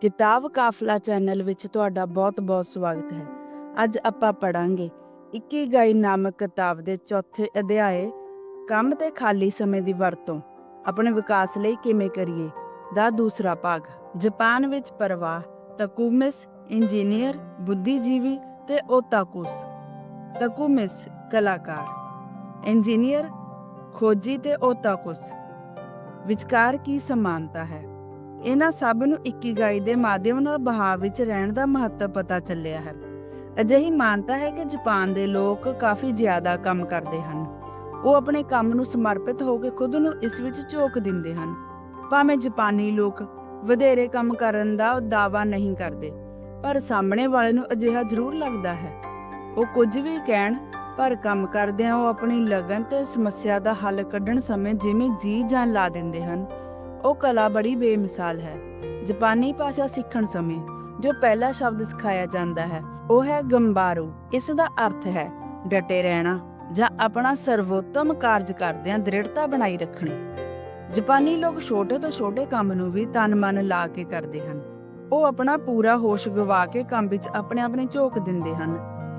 ਕਿਤਾਬ ਕਾਫਲਾ ਚੈਨਲ ਵਿੱਚ ਤੁਹਾਡਾ ਬਹੁਤ-ਬਹੁਤ ਸਵਾਗਤ ਹੈ। ਅੱਜ ਆਪਾਂ ਪੜਾਂਗੇ ਇਕੀਗਾਈ ਨਾਮਕ ਕਿਤਾਬ ਦੇ ਚੌਥੇ ਅਧਿਆਏ ਕੰਮ ਤੇ ਖਾਲੀ ਸਮੇਂ ਦੀ ਵਰਤੋਂ, ਆਪਣੇ ਵਿਕਾਸ ਲਈ ਕਿਵੇਂ ਕਰੀਏ, ਦਾ ਦੂਸਰਾ ਭਾਗ। ਜਾਪਾਨ ਵਿੱਚ ਪਰਵਾਹ, ਤਕੂਮਿਸ, ਇੰਜੀਨੀਅਰ, ਬੁੱਧੀਜੀਵੀ ਤੇ ਓਤਾਕੂਸ। ਤਕੂਮਿਸ, ਕਲਾਕਾਰ। ਇੰਜੀਨੀਅਰ, ਖੋਜੀ ਤੇ ਓਤਾਕੂਸ। ਵਿਚਕਾਰ ਕੀ ਸਮਾਨਤਾ ਹੈ? ਇਹਨਾਂ ਸਭ ਨੂੰ ਇਕੀਗਾਈ ਦੇ ਮਾਧਿਅਮ ਨਾਲ ਬਹਾਵ ਵਿੱਚ ਰਹਿਣ ਦਾ ਮਹੱਤਵ ਪਤਾ ਚੱਲਿਆ ਹੈ। ਅਜਿਹੀ ਮਾਨਤਾ ਹੈ ਕਿ ਜਾਪਾਨ ਦੇ ਲੋਕ ਕਾਫੀ ਜ਼ਿਆਦਾ ਕੰਮ ਕਰਦੇ ਹਨ। ਉਹ ਆਪਣੇ ਕੰਮ ਨੂੰ ਸਮਰਪਿਤ ਹੋ ਕੇ ਖੁਦ ਨੂੰ ਇਸ ਵਿੱਚ ਝੋਕ ਦਿੰਦੇ ਹਨ। ਭਾਵੇਂ ਜਾਪਾਨੀ ਲੋਕ ਵਧੇਰੇ ਕੰਮ ਕਰਨ ਦਾ ਦਾਅਵਾ ਨਹੀਂ ਕਰਦੇ, ਪਰ ਸਾਹਮਣੇ ਵਾਲੇ ਨੂੰ ਅਜਿਹਾ ਜ਼ਰੂਰ ਲੱਗਦਾ ਹੈ। ਉਹ ਕੁਝ ਵੀ ਕਹਿਣ, ਪਰ ਕੰਮ ਕਰਦਿਆਂ ਉਹ ਆਪਣੀ ਲਗਨ ਤੇ ਸਮੱਸਿਆ ਦਾ ਹੱਲ ਕੱਢਣ ਸਮੇਂ ਜਿਵੇਂ ਜੀ ਜਾਨ ਲਾ ਦਿੰਦੇ ਹਨ ਉਹ ਕਲਾ ਬੜੀ ਬੇਮਿਸਾਲ ਹੈ। ਜਾਪਾਨੀ ਭਾਸ਼ਾ ਸਿੱਖਣ ਸਮੇਂ ਜੋ ਪਹਿਲਾ ਸ਼ਬਦ ਸਿਖਾਇਆ ਜਾਂਦਾ ਹੈ, ਉਹ ਹੈ ਗੰਬਾਰੂ। ਇਸ ਦਾ ਅਰਥ ਹੈ ਡਟੇ ਰਹਿਣਾ ਜਾਂ ਆਪਣਾ ਸਰਵੋਤਮ ਕਾਰਜ ਕਰਦਿਆਂ ਦ੍ਰਿੜਤਾ ਬਣਾਈ ਰੱਖਣੀ। ਜਾਪਾਨੀ ਲੋਕ ਛੋਟੇ ਤੋਂ ਛੋਟੇ ਕੰਮ ਨੂੰ ਵੀ ਤਨ ਮਨ ਲਾ ਕੇ ਕਰਦੇ ਹਨ। ਉਹ ਆਪਣਾ ਪੂਰਾ ਹੋਸ਼ ਗਵਾ ਕੇ ਕੰਮ ਵਿੱਚ ਆਪਣੇ ਆਪ ਨੂੰ ਝੋਕ ਦਿੰਦੇ ਹਨ।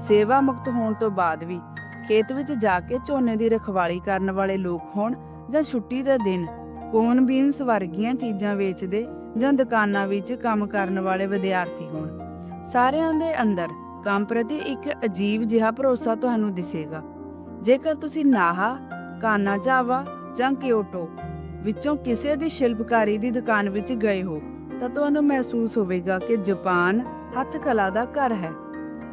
ਸੇਵਾ ਮੁਕਤ ਹੋਣ ਤੋਂ ਬਾਅਦ ਵੀ ਖੇਤ ਵਿੱਚ ਜਾ ਕੇ ਝੋਨੇ ਦੀ ਰਖਵਾਲੀ ਕਰਨ ਵਾਲੇ ਲੋਕ ਹੋਣ ਜਾਂ ਛੁੱਟੀ ਦੇ ਦਿਨ ਕੋਨ ਬੀਨਸ ਵਰਗੀਆਂ ਚੀਜ਼ਾਂ ਵੇਚਦੇ ਜਾਂ ਦੁਕਾਨਾਂ ਵਿੱਚ ਕੰਮ ਕਰਨ ਵਾਲੇ ਵਿਦਿਆਰਥੀ ਹੋਣ? ਸਾਰਿਆਂ ਦੇ ਅੰਦਰ ਕੰਮ ਪ੍ਰਤੀ ਇੱਕ ਅਜੀਬ ਜਿਹਾ ਭਰੋਸਾ ਤੁਹਾਨੂੰ ਦਿਸੇਗਾ। ਜੇਕਰ ਤੁਸੀਂ ਨਾਹਾ ਕਾਨਾਜਾਵਾ ਜਾਂ ਕਿਓਟੋ ਵਿੱਚੋਂ ਕਿਸੇ ਦੀ ਸ਼ਿਲਪਕਾਰੀ ਦੀ ਦੁਕਾਨ ਵਿੱਚ ਗਏ ਹੋ, ਤਾਂ ਤੁਹਾਨੂੰ ਮਹਿਸੂਸ ਹੋਵੇਗਾ ਕਿ ਜਾਪਾਨ ਹੱਥ ਕਲਾ ਦਾ ਘਰ ਹੈ।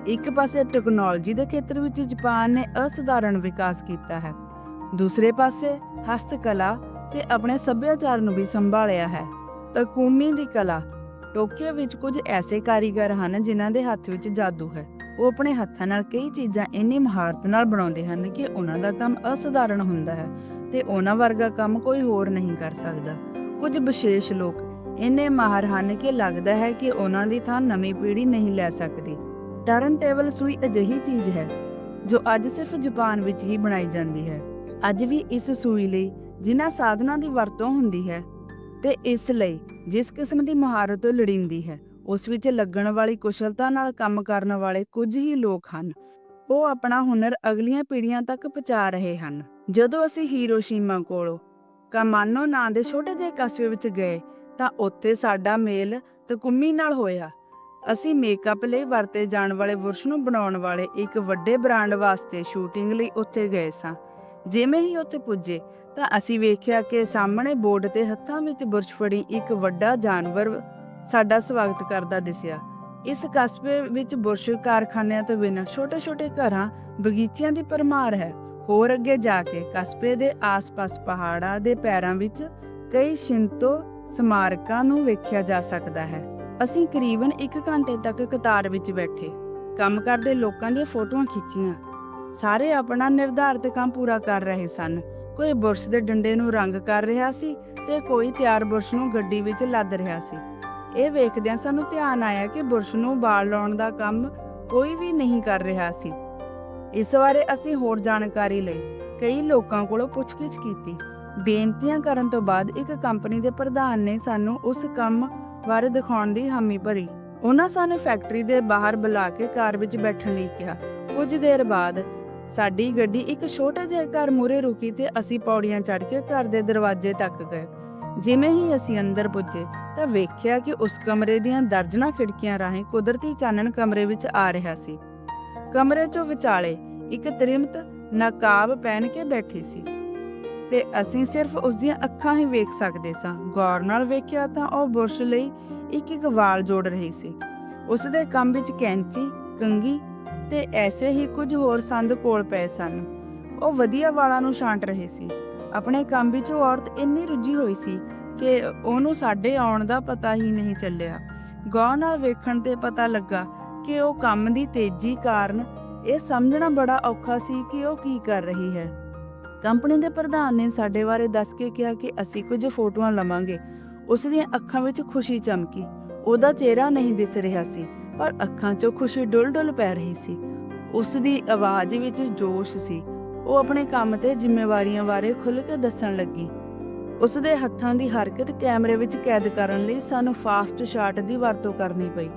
ਇੱਕ ਪਾਸੇ ਟੈਕਨੋਲੋਜੀ ਦੇ ਖੇਤਰ ਵਿੱਚ ਜਾਪਾਨ ਨੇ ਅਸਧਾਰਨ ਵਿਕਾਸ ਕੀਤਾ ਹੈ। ਦੂਸਰੇ ਪਾਸੇ ਹਸਤਕਲਾ ਤੇ ਆਪਣੇ ਸੱਭਿਆਚਾਰ ਨੂੰ ਵੀ ਸੰਭਾਲਿਆ ਹੈ। ਤਕੂਮੀ ਦੀ ਕਲਾ, ਟੋਕੀਓ ਵਿੱਚ ਕੁਝ ਐਸੇ ਕਾਰੀਗਰ ਹਨ ਜਿਨ੍ਹਾਂ ਦੇ ਹੱਥ ਵਿੱਚ ਜਾਦੂ ਹੈ। ਉਹ ਆਪਣੇ ਹੱਥਾਂ ਨਾਲ ਕਈ ਚੀਜ਼ਾਂ ਇੰਨੀ ਮਹਾਰਤ ਨਾਲ ਬਣਾਉਂਦੇ ਹਨ ਕਿ ਉਹਨਾਂ ਦਾ ਕੰਮ ਅਸਧਾਰਨ ਹੁੰਦਾ ਹੈ ਤੇ ਉਹਨਾਂ ਵਰਗਾ ਕੰਮ ਕੋਈ ਹੋਰ ਨਹੀਂ ਕਰ ਸਕਦਾ। ਕੁਝ ਵਿਸ਼ੇਸ਼ ਲੋਕ ਇੰਨੇ ਮਾਹਰ ਹਨ ਕਿ ਲੱਗਦਾ ਹੈ ਕਿ ਉਹਨਾਂ ਦੀ ਥਾਂ ਨਵੀਂ ਪੀੜ੍ਹੀ ਨਹੀਂ ਲੈ ਸਕਦੀ। ਟਰਨ ਟੇਬਲ ਸੂਈ ਅਜਿਹੀ ਚੀਜ਼ ਹੈ ਜੋ ਅੱਜ ਸਿਰਫ ਜਾਪਾਨ ਵਿੱਚ ਹੀ ਬਣਾਈ ਜਾਂਦੀ ਹੈ। ਅੱਜ ਵੀ ਇਸ ਸੂਈ ਲਈ ਜਿਨ੍ਹਾਂ ਸਾਧਨਾਂ ਦੀ ਵਰਤੋਂ ਹੁੰਦੀ ਹੈ ਤੇ ਇਸ ਲਈ ਜਿਸ ਕਿਸਮ ਦੀ ਮਹਾਰਤ ਲੋੜੀਂਦੀ ਹੈ, ਉਸ ਵਿੱਚ ਲੱਗਣ ਵਾਲੀ ਕੁਸ਼ਲਤਾ ਨਾਲ ਕੰਮ ਕਰਨ ਵਾਲੇ ਕੁਝ ਹੀ ਲੋਕ ਹਨ। ਉਹ ਆਪਣਾ ਹੁਨਰ ਅਗਲੀਆਂ ਪੀੜ੍ਹੀਆਂ ਤੱਕ ਪਹੁੰਚਾ ਰਹੇ ਹਨ। ਜਦੋਂ ਅਸੀਂ ਹੀਰੋਸ਼ੀਮਾ ਕੋਲੋਂ ਕਾਮਾਨੋ ਨਾਂ ਦੇ ਛੋਟੇ ਜਿਹੇ ਕਸਬੇ ਵਿੱਚ ਗਏ, ਤਾਂ ਉੱਥੇ ਸਾਡਾ ਮੇਲ ਤਕੁੰਮੀ ਨਾਲ ਹੋਇਆ। ਅਸੀਂ ਮੇਕਅਪ ਲਈ ਵਰਤੇ ਜਾਣ ਵਾਲੇ ਬੁਰਸ਼ ਨੂੰ ਬਣਾਉਣ ਵਾਲੇ ਇੱਕ ਵੱਡੇ ਬ੍ਰਾਂਡ ਵਾਸਤੇ ਸ਼ੂਟਿੰਗ ਲਈ ਉੱਥੇ ਗਏ ਸਾਂ। ਜਿਵੇਂ ਹੀ ਉੱਥੇ ਪੁੱਜੇ, ਤਾਂ ਅਸੀਂ ਵੇਖਿਆ ਕਿ ਸਾਹਮਣੇ ਬੋਰਡ ਤੇ ਹੱਥਾਂ ਵਿੱਚ ਬੁਰਸ਼ ਫੜੀ ਇੱਕ ਵੱਡਾ ਜਾਨਵਰ ਸਾਡਾ ਸਵਾਗਤ ਕਰਦਾ ਦਿਸਿਆ। ਇਸ ਕਸਬੇ ਵਿੱਚ ਬੁਰਸ਼ ਕਾਰਖਾਨਿਆਂ ਤੋਂ ਬਿਨਾਂ ਛੋਟੇ-ਛੋਟੇ ਘਰਾਂ, ਬਗੀਚਿਆਂ ਦੀ ਪਰਮਾਰ ਹੈ। ਹੋਰ ਅੱਗੇ ਜਾ ਕੇ ਕਸਬੇ ਦੇ ਆਸ-ਪਾਸ ਪਹਾੜਾਂ ਦੇ ਪੈਰਾਂ ਵਿੱਚ ਕਈ ਸ਼ਿੰਤੋ ਸਮਾਰਕਾਂ ਨੂੰ ਵੇਖਿਆ ਜਾ ਸਕਦਾ ਹੈ। ਅਸੀਂ ਕਰੀਬਨ 1 ਘੰਟੇ ਤੱਕ ਕਤਾਰ ਵਿੱਚ ਬੈਠੇ। ਕੰਮ ਕਰਦੇ ਲੋਕਾਂ ਦੀਆਂ ਫੋਟੋਆਂ ਖਿੱਚੀਆਂ। ਸਾਰੇ ਆਪਣਾ ਨਿਰਧਾਰਤ ਕੰਮ ਪੂਰਾ ਕਰ ਰਹੇ ਸਨ। ਕੋਈ ਬੁਰਸ਼ ਦੇ ਡੰਡੇ ਨੂੰ ਰੰਗ ਕਰ ਰਿਹਾ ਸੀ ਤੇ ਕੋਈ ਤਿਆਰ ਬੁਰਸ਼ ਨੂੰ ਗੱਡੀ ਵਿੱਚ ਲੱਦ ਰਿਹਾ ਸੀ। ਇਹ ਵੇਖਦਿਆਂ ਸਾਨੂੰ ਧਿਆਨ ਆਇਆ ਕਿ ਬੁਰਸ਼ ਨੂੰ ਬਾਲ ਲਾਉਣ ਦਾ ਕੰਮ ਕੋਈ ਵੀ ਨਹੀਂ ਕਰ ਰਿਹਾ ਸੀ। ਇਸ ਬਾਰੇ ਅਸੀਂ ਹੋਰ ਜਾਣਕਾਰੀ ਲਈ ਕਈ ਲੋਕਾਂ ਕੋਲੋਂ ਪੁੱਛਗਿੱਛ ਕੀਤੀ। ਬੇਨਤੀਆਂ ਕਰਨ ਤੋਂ ਬਾਅਦ ਇੱਕ ਕੰਪਨੀ ਦੇ ਪ੍ਰਧਾਨ ਨੇ ਸਾਨੂੰ ਉਸ ਕੰਮ ਬਾਰੇ ਦਿਖਾਉਣ ਦੀ ਹਾਮੀ ਭਰੀ। ਉਹਨਾਂ ਸਾਨੂੰ ਫੈਕਟਰੀ ਦੇ ਬਾਹਰ ਬੁਲਾ ਕੇ ਕਾਰ ਵਿੱਚ ਬੈਠਣ ਲਈ ਕਿਹਾ। ਕੁਝ ਦੇਰ ਬਾਅਦ ਸਾਡੀ ਗੱਡੀ ਇੱਕ ਛੋਟੇ ਜਿਹੇ ਘਰ ਮੂਰੇ ਰੁਕੀ ਤੇ ਅਸੀਂ ਪੌੜੀਆਂ ਚੜ੍ਹ ਕੇ ਘਰ ਦੇ ਦਰਵਾਜ਼ੇ ਤੱਕ ਗਏ। ਜਿਵੇਂ ਹੀ ਅਸੀਂ ਅੰਦਰ ਪੁੱਜੇ ਤਾਂ ਵੇਖਿਆ ਕਿ ਉਸ ਕਮਰੇ ਦੀਆਂ ਦਰਜਨਾਂ ਖਿੜਕੀਆਂ ਰਾਹੀਂ ਕੁਦਰਤੀ ਚਾਨਣ ਕਮਰੇ ਵਿੱਚ ਆ ਰਿਹਾ ਸੀ। ਕਮਰੇ 'ਚੋਂ ਵਿਚਾਲੇ ਇੱਕ ਤ੍ਰਿਮਤ ਨਕਾਬ ਪਹਿਨ ਕੇ ਬੈਠੀ ਸੀ ਤੇ ਅਸੀਂ ਸਿਰਫ ਉਸ ਦੀਆਂ ਅੱਖਾਂ ਹੀ ਵੇਖ ਸਕਦੇ ਸਾਂ। ਗੌਰ ਨਾਲ ਵੇਖਿਆ ਤਾਂ ਉਹ ਬੁਰਸ਼ ਲਈ ਇੱਕ ਇੱਕ ਵਾਲ ਜੋੜ ਰਹੀ ਸੀ। ਉਸ ਦੇ ਕੰਮ ਵਿੱਚ ਕੈਂਚੀ ਕੰਗੀ ਤੇ ਐਸੇ ਹੀ ਕੁਝ ਹੋਰ ਸੰਦ ਕੋਲ ਪਏ ਸਨ। ਉਹ ਵਧੀਆ ਵਾਲਾਂ ਨੂੰ ਛਾਂਟ ਰਹੇ ਸੀ। ਆਪਣੇ ਕੰਮ ਵਿੱਚ ਉਹ ਔਰਤ ਇੰਨੀ ਰੁੱਝੀ ਹੋਈ ਸੀ ਕਿ ਉਹਨੂੰ ਸਾਡੇ ਆਉਣ ਦਾ ਪਤਾ ਹੀ ਨਹੀਂ ਚੱਲਿਆ। ਗੌਰ ਨਾਲ ਵੇਖਣ ਤੇ ਪਤਾ ਲੱਗਾ ਕਿ ਉਹ ਕੰਮ ਦੀ ਤੇਜ਼ੀ ਕਾਰਨ ਇਹ ਸਮਝਣਾ ਬੜਾ ਔਖਾ ਸੀ ਕਿ ਉਹ ਕੀ ਕਰ ਰਹੀ ਹੈ। ਕੰਪਨੀ ਦੇ ਪ੍ਰਧਾਨ ਨੇ ਸਾਡੇ ਬਾਰੇ ਦੱਸ ਕੇ ਕਿਹਾ ਕਿ ਅਸੀਂ ਕੁਝ ਫੋਟੋਆਂ ਲਵਾਂਗੇ। ਉਸ ਦੀਆਂ ਅੱਖਾਂ ਵਿੱਚ ਖੁਸ਼ੀ ਚਮਕੀ। ਉਹਦਾ ਚਿਹਰਾ ਨਹੀਂ ਦਿਸ ਰਿਹਾ ਸੀ। ਪਰ ਅੱਖਾਂ 'ਚੋਂ ਖੁਸ਼ੀ ਡੁੱਲ-ਡੁੱਲ ਪੈ ਰਹੀ ਸੀ। ਉਸ ਦੀ ਆਵਾਜ਼ ਵਿੱਚ ਜੋਸ਼ ਸੀ। ਉਹ ਆਪਣੇ ਕੰਮ ਤੇ ਜ਼ਿੰਮੇਵਾਰੀਆਂ ਬਾਰੇ ਖੁੱਲ੍ਹ ਕੇ ਦੱਸਣ ਲੱਗੀ। ਉਸ ਦੇ ਹੱਥਾਂ ਦੀ ਹਰਕਤ ਕੈਮਰੇ ਵਿੱਚ ਕੈਦ ਕਰਨ ਲਈ ਸਾਨੂੰ ਫਾਸਟ ਸ਼ਾਟ ਦੀ ਵਰਤੋਂ ਕਰਨੀ ਪਈ।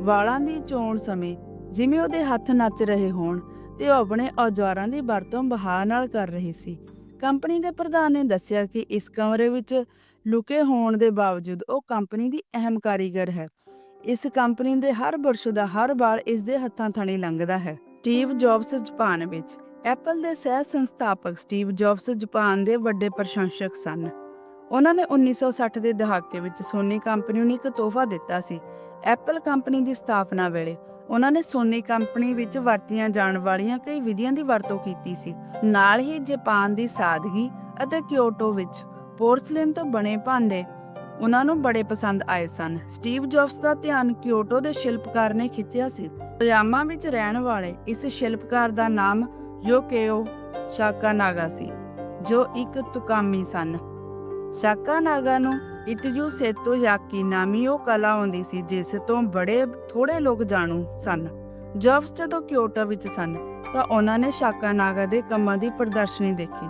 ਵਾਲਾਂ ਦੀ ਚੋਣ ਸਮੇਂ ਜਿਵੇਂ ਉਹਦੇ ਹੱਥ ਨੱਚ ਰਹੇ ਹੋਣ ਤੇ ਉਹ ਆਪਣੇ ਔਜ਼ਾਰਾਂ ਦੀ ਵਰਤੋਂ ਬਹਾਅ ਨਾਲ ਕਰ ਰਹੀ ਸੀ। ਕੰਪਨੀ ਦੇ ਪ੍ਰਧਾਨ ਨੇ ਦੱਸਿਆ ਕਿ ਇਸ ਕਮਰੇ ਵਿੱਚ ਲੁਕੇ ਹੋਣ ਦੇ ਬਾਵਜੂਦ ਉਹ ਕੰਪਨੀ ਦੀ ਅਹਿਮ ਕਾਰੀਗਰ ਹੈ। ਇਸ ਕੰਪਨੀ ਦੇ ਹਰ ਬੁਰਸ਼ ਹਰ ਵਾਲ ਇਸ ਦੇ ਹੱਥਾਂ ਥਣੀ ਲੰਘਦਾ ਹੈ। ਸਟੀਵ ਜੌਬਸ, ਜਾਪਾਨ ਵਿੱਚ। ਐਪਲ ਦੇ ਸਹਿ ਸੰਸਥਾਪਕ ਸਟੀਵ ਜੌਬਸ, ਜਾਪਾਨ ਦੇ ਵੱਡੇ ਪ੍ਰਸ਼ੰਸਕ ਸਨ। ਉਹਨਾਂ ਨੇ 1960 ਦੇ ਦਹਾਕੇ ਵਿੱਚ ਸੋਨੀ ਕੰਪਨੀ ਨੂੰ ਇੱਕ ਤੋਹਫਾ ਦਿੱਤਾ ਸੀ। ਐਪਲ ਕੰਪਨੀ ਦੀ ਸਥਾਪਨਾ ਵੇਲੇ ਉਹਨਾਂ ਨੇ ਸੋਨੀ ਕੰਪਨੀ ਵਿੱਚ ਵਰਤੀਆਂ ਜਾਣ ਵਾਲੀਆਂ ਕਈ ਵਿਧੀਆਂ ਦੀ ਵਰਤੋਂ ਕੀਤੀ ਸੀ। ਨਾਲ ਹੀ ਜਾਪਾਨ ਦੀ ਸਾਦਗੀ ਅਤੇ ਕਿਓਟੋ ਵਿੱਚ ਪੋਰਸਲਿਨ ਤੋਂ ਬਣੇ ਭਾਂਡੇ ਉਹਨਾਂ ਨੂੰ ਬੜੇ ਪਸੰਦ ਆਏ ਸਨ। ਸਟੀਵ ਜੌਬਸ ਦਾ ਧਿਆਨ ਕਿਓਟੋ ਦੇ ਸ਼ਿਲਪਕਾਰ ਨੇ ਖਿੱਚਿਆ ਸੀ। ਪਜਾਮਾ ਵਿੱਚ ਰਹਿਣ ਵਾਲੇ ਇਸ ਸ਼ਿਲਪਕਾਰ ਦਾ ਨਾਮ ਯੋਕੇਓ ਸ਼ਾਕਾਨਾਗਾ ਸੀ, ਜੋ ਇੱਕ ਤੁਕਾਮੀ ਸਨ। ਸ਼ਾਕਾਨਾਗਾ ਨੂੰ ਇਤਜੂ ਸੇਤੋ ਯਾਕੀ ਨਾਮੀ ਉਹ ਕਲਾ ਆਉਂਦੀ ਸੀ, ਜਿਸ ਤੋਂ ਬੜੇ ਥੋੜੇ ਲੋਕ ਜਾਣੂ ਸਨ। ਜੌਬਸ ਜਦੋਂ ਕਿਓਟੋ ਵਿੱਚ ਸਨ, ਤਾਂ ਉਹਨਾਂ ਨੇ ਸ਼ਾਕਾਨਾਗਾ ਦੇ ਕੰਮਾਂ ਦੀ ਪ੍ਰਦਰਸ਼ਨੀ ਦੇਖੀ।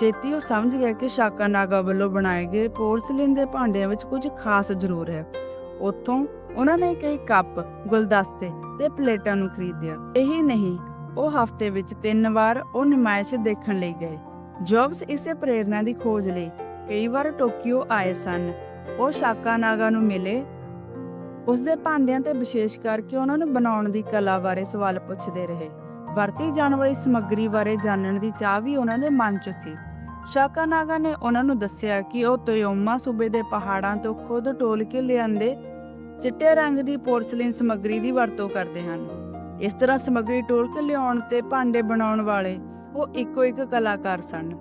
ਛੇਤੀ ਉਹ ਸਮਝ ਗਿਆ ਕਿ ਸ਼ਾਕਾਨਾਗਾ ਵੱਲੋਂ ਬਣਾਏ ਗਏ ਪੋਰਸਲਿਨ ਦੇ ਭਾਂਡਿਆਂ ਵਿੱਚ ਕੁਝ ਖਾਸ ਜ਼ਰੂਰ ਹੈ। ਉੱਥੋਂ ਉਹਨਾਂ ਨੇ ਕਈ ਕੱਪ, ਗੁਲਦਸਤੇ ਤੇ ਪਲੇਟਾਂ ਨੂੰ ਖਰੀਦਿਆ। ਇਹੀ ਨਹੀਂ, ਉਹ ਹਫ਼ਤੇ ਵਿੱਚ ਤਿੰਨ ਵਾਰ ਉਹ ਨਿਮਾਇਸ਼ ਦੇਖਣ ਲਈ ਗਏ। ਜੌਬਸ ਇਸੇ ਪ੍ਰੇਰਣਾ ਦੀ ਖੋਜ ਲਈ ਕਈ ਵਾਰ ਟੋਕੀਓ ਆਏ ਸਨ। ਉਹ ਸ਼ਾਕਾਨਾਗਾ ਨੂੰ ਮਿਲੇ। ਉਸ ਦੇ ਭਾਂਡਿਆਂ ਤੇ ਵਿਸ਼ੇਸ਼ ਕਰਕੇ ਉਹਨਾਂ ਨੂੰ ਬਣਾਉਣ ਦੀ ਕਲਾ ਬਾਰੇ ਸਵਾਲ ਪੁੱਛਦੇ ਰਹੇ। ਵਰਤੀ ਜਾਣ ਵਾਲੀ ਸਮੱਗਰੀ ਬਾਰੇ ਜਾਣਨ ਦੀ ਚਾਹ ਵੀ ਉਹਨਾਂ ਦੇ ਮਨ 'ਚ ਸੀ। ਸ਼ਾਕਾਨਾਗਾ ਨੇ ਉਹਨਾਂ ਨੂੰ ਦੱਸਿਆ ਕਿ ਉਹ ਤੋਯੋਮਾ ਸੂਬੇ ਦੇ ਪਹਾੜਾਂ ਤੋਂ ਖੁਦ ਟੋਲ ਕੇ ਲਿਆਂਦੇ ਚਿੱਟੇ ਰੰਗ ਦੀ ਪੋਰਸਲਿਨ ਸਮੱਗਰੀ ਦੀ ਵਰਤੋਂ ਕਰਦੇ ਹਨ। ਇਸ ਤਰ੍ਹਾਂ ਸਮੱਗਰੀ ਟੋਲ ਕੇ ਲਿਆਉਣ ਤੇ ਭਾਂਡੇ ਬਣਾਉਣ ਵਾਲੇ ਉਹ ਇੱਕੋ ਇੱਕ ਕਲਾਕਾਰ ਸਨ।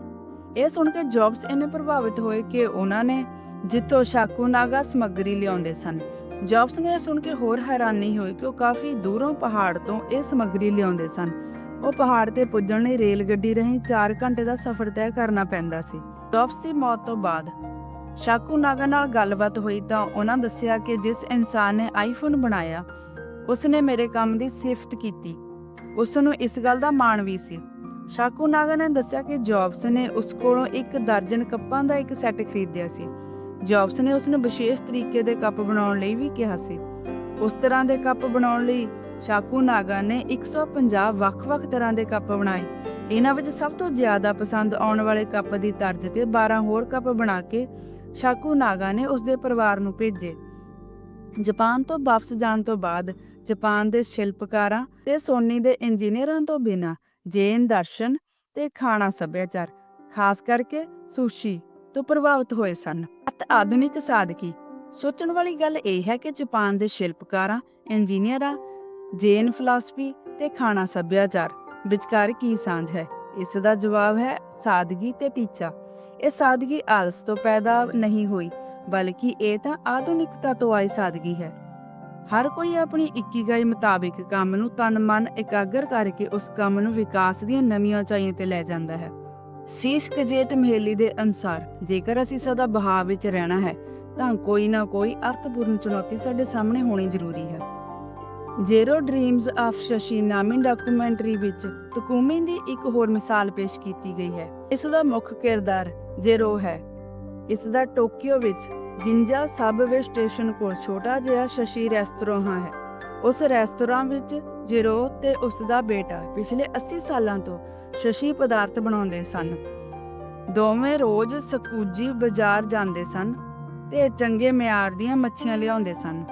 ਇਹ ਸੁਣ ਕੇ ਜੌਬਸ ਇੰਨੇ ਪ੍ਰਭਾਵਿਤ ਹੋਏ ਕਿ ਉਹਨਾਂ ਨੇ ਜਿੱਥੋਂ ਸ਼ਾਕੂਨਾਗਾ ਸਮੱਗਰੀ ਲਿਆਉਂਦੇ ਸਨ ਜੌਬਸ ਨੂੰ ਇਹ ਸੁਣ ਕੇ ਹੋਰ ਹੈਰਾਨੀ ਹੋਈ ਕਿ ਉਹ ਕਾਫੀ ਦੂਰੋਂ ਪਹਾੜ ਤੋਂ ਇਹ ਸਮੱਗਰੀ ਲਿਆਉਂਦੇ ਸਨ। ਉਹ ਪਹਾੜ ਤੇ ਪੁੱਜਣ ਲਈ ਰੇਲ ਗੱਡੀ ਰਾਹੀਂ 4 ਘੰਟੇ ਦਾ ਸਫ਼ਰ ਤੈਅ ਕਰਨਾ ਪੈਂਦਾ ਸੀ। ਜੌਬਸ ਦੀ ਮੌਤ ਤੋਂ ਬਾਅਦ ਸ਼ਾਕੂਨਾਗਾ ਨਾਲ ਗੱਲਬਾਤ ਹੋਈ ਤਾਂ ਉਹਨਾਂ ਦੱਸਿਆ ਕਿ ਜਿਸ ਇਨਸਾਨ ਨੇ ਆਈਫੋਨ ਬਣਾਇਆ ਉਸ ਨੇ ਮੇਰੇ ਕੰਮ ਦੀ ਸਿਫਤ ਕੀਤੀ। ਉਸ ਨੂੰ ਇਸ ਗੱਲ ਦਾ ਮਾਣ ਵੀ ਸੀ। ਸ਼ਾਕੂ ਸ਼ਾਕੂਨਾਗਾ ਨੇ ਦੱਸਿਆ ਕਿ ਜੌਬਸ ਨੇ ਉਸ ਕੋਲੋਂ ਇੱਕ ਦਰਜਨ ਕੱਪਾਂ ਦਾ ਇੱਕ ਸੈੱਟ ਖਰੀਦਿਆ ਸੀ। ਜੌਬਸ ਨੇ ਉਸ ਨੂੰ ਵਿਸ਼ੇਸ਼ ਤਰੀਕੇ ਦੇ ਕੱਪ ਬਣਾਉਣ ਲਈ ਵੀ ਕਿਹਾ ਸੀ। ਉਸ ਤਰ੍ਹਾਂ ਦੇ ਕੱਪ ਬਣਾਉਣ ਲਈ ਸ਼ਾਕੂਨਾਗਾ ਨੇ 150 ਵੱਖ-ਵੱਖ ਤਰ੍ਹਾਂ ਦੇ ਕੱਪ ਬਣਾਏ। ਇਹਨਾਂ ਵਿੱਚ ਸਭ ਤੋਂ ਜ਼ਿਆਦਾ ਪਸੰਦ ਆਉਣ ਵਾਲੇ ਕੱਪ ਦੀ ਤਰਜ਼ ਤੇ 12 ਹੋਰ ਕੱਪ ਬਣਾ ਕੇ ਸ਼ਾਕੂਨਾਗਾ ਨੇ ਉਸ ਦੇ ਪਰਿਵਾਰ ਨੂੰ ਭੇਜੇ। ਜਾਪਾਨ ਤੋਂ ਵਾਪਸ ਜਾਣ ਤੋਂ ਬਾਅਦ ਜਾਪਾਨ ਦੇ ਸ਼ਿਲਪਕਾਰਾਂ ਤੇ ਸੋਨੀ ਦੇ ਇੰਜੀਨੀਅਰਾਂ ਤੋਂ ਬਿਨਾਂ ਜੈਨ ਦਰਸ਼ਨ ਤੇ ਖਾਣਾ ਸੱਭਿਆਚਾਰ, ਖਾਸ ਕਰਕੇ ਸੁਸ਼ੀ ਤੋਂ ਪ੍ਰਭਾਵਿਤ ਹੋਏ ਸਨ। ਅਤ ਆਧੁਨਿਕ ਸਾਦਗੀ ਸੋਚਣ ਵਾਲੀ ਗੱਲ ਇਹ ਹੈ ਕਿ ਜਾਪਾਨ ਦੇ ਸ਼ਿਲਪਕਾਰਾਂ, ਇੰਜੀਨੀਅਰਾਂ, ਜੈਨ ਫਿਲਾਸਫੀ ਤੇ ਖਾਣਾ ਸੱਭਿਆਚਾਰ ਵਿਚਕਾਰ ਕੀ ਸਾਂਝ ਹੈ? ਇਸ ਦਾ ਜਵਾਬ ਹੈ ਸਾਦਗੀ ਤੇ ਟੀਚਾ। ਇਹ ਸਾਦਗੀ ਆਲਸ ਤੋਂ ਪੈਦਾ ਨਹੀਂ ਹੋਈ, ਬਲਕਿ ਇਹ ਤਾਂ ਆਧੁਨਿਕਤਾ ਤੋਂ ਆਈ ਸਾਦਗੀ ਹੈ। ਹਰ ਕੋਈ ਆਪਣੀ ਇਕੀਗਾਈ ਮੁਤਾਬਿਕ ਕੰਮ ਨੂੰ ਤਨ ਮਨ ਇਕਾਗਰ ਕਰਕੇ ਉਸ ਕੰਮ ਨੂੰ ਵਿਕਾਸ ਦੀਆਂ ਨਵੀਆਂ ਉਚਾਈਆਂ ਤੇ ਲੈ ਜਾਂਦਾ ਹੈ। ਸੀਸ ਕਜੇਟ ਮਹੇਲੀ ਦੇ ਅਨੁਸਾਰ, ਜੇਕਰ ਅਸੀਂ ਸਦਾ ਬਹਾਵ ਵਿੱਚ ਰਹਿਣਾ ਹੈ, ਤਾਂ ਕੋਈ ਨਾ ਕੋਈ ਅਰਥਪੂਰਨ ਚੁਣੌਤੀ ਸਾਡੇ ਸਾਹਮਣੇ ਹੋਣੀ ਜ਼ਰੂਰੀ ਹੈ। ਜ਼ੀਰੋ ਡ੍ਰੀਮਸ ਆਫ ਸ਼ਸ਼ੀ ਨਾਮੀ ਡਾਕੂਮੈਂਟਰੀ ਵਿੱਚ ਤਕੂਮੀ ਦੀ ਇੱਕ ਹੋਰ ਮਿਸਾਲ ਪੇਸ਼ ਕੀਤੀ ਗਈ ਹੈ। ਇਸ ਦਾ ਮੁੱਖ ਕਿਰਦਾਰ ਜ਼ੀਰੋ ਹੈ। ਇਸ ਦਾ ਟੋਕੀਓ ਵਿੱਚ ਗਿੰਜਾ ਸਬਵੇ ਸਟੇਸ਼ਨ ਕੋਲ ਛੋਟਾ ਜਿਹਾ ਸ਼ਸ਼ੀ ਰੈਸਟੋਰਾਂ ਹੈ। ਉਸ ਰੈਸਟੋਰਾਂ ਵਿੱਚ ਜ਼ੀਰੋ ਤੇ ਉਸ ਦਾ ਬੇਟਾ ਪਿਛਲੇ 80 ਸਾਲਾਂ ਤੋਂ ਸ਼ਸ਼ੀ ਪਦਾਰਥ ਬਣਾਉਂਦੇ ਸਨ। ਦੋਵੇਂ ਰੋਜ਼ ਸਕੂਜੀ ਬਾਜ਼ਾਰ ਜਾਂਦੇ ਸਨ ਤੇ ਚੰਗੇ ਮਿਆਰ ਦੀਆਂ ਮੱਛੀਆਂ ਲਿਆਉਂਦੇ ਸਨ।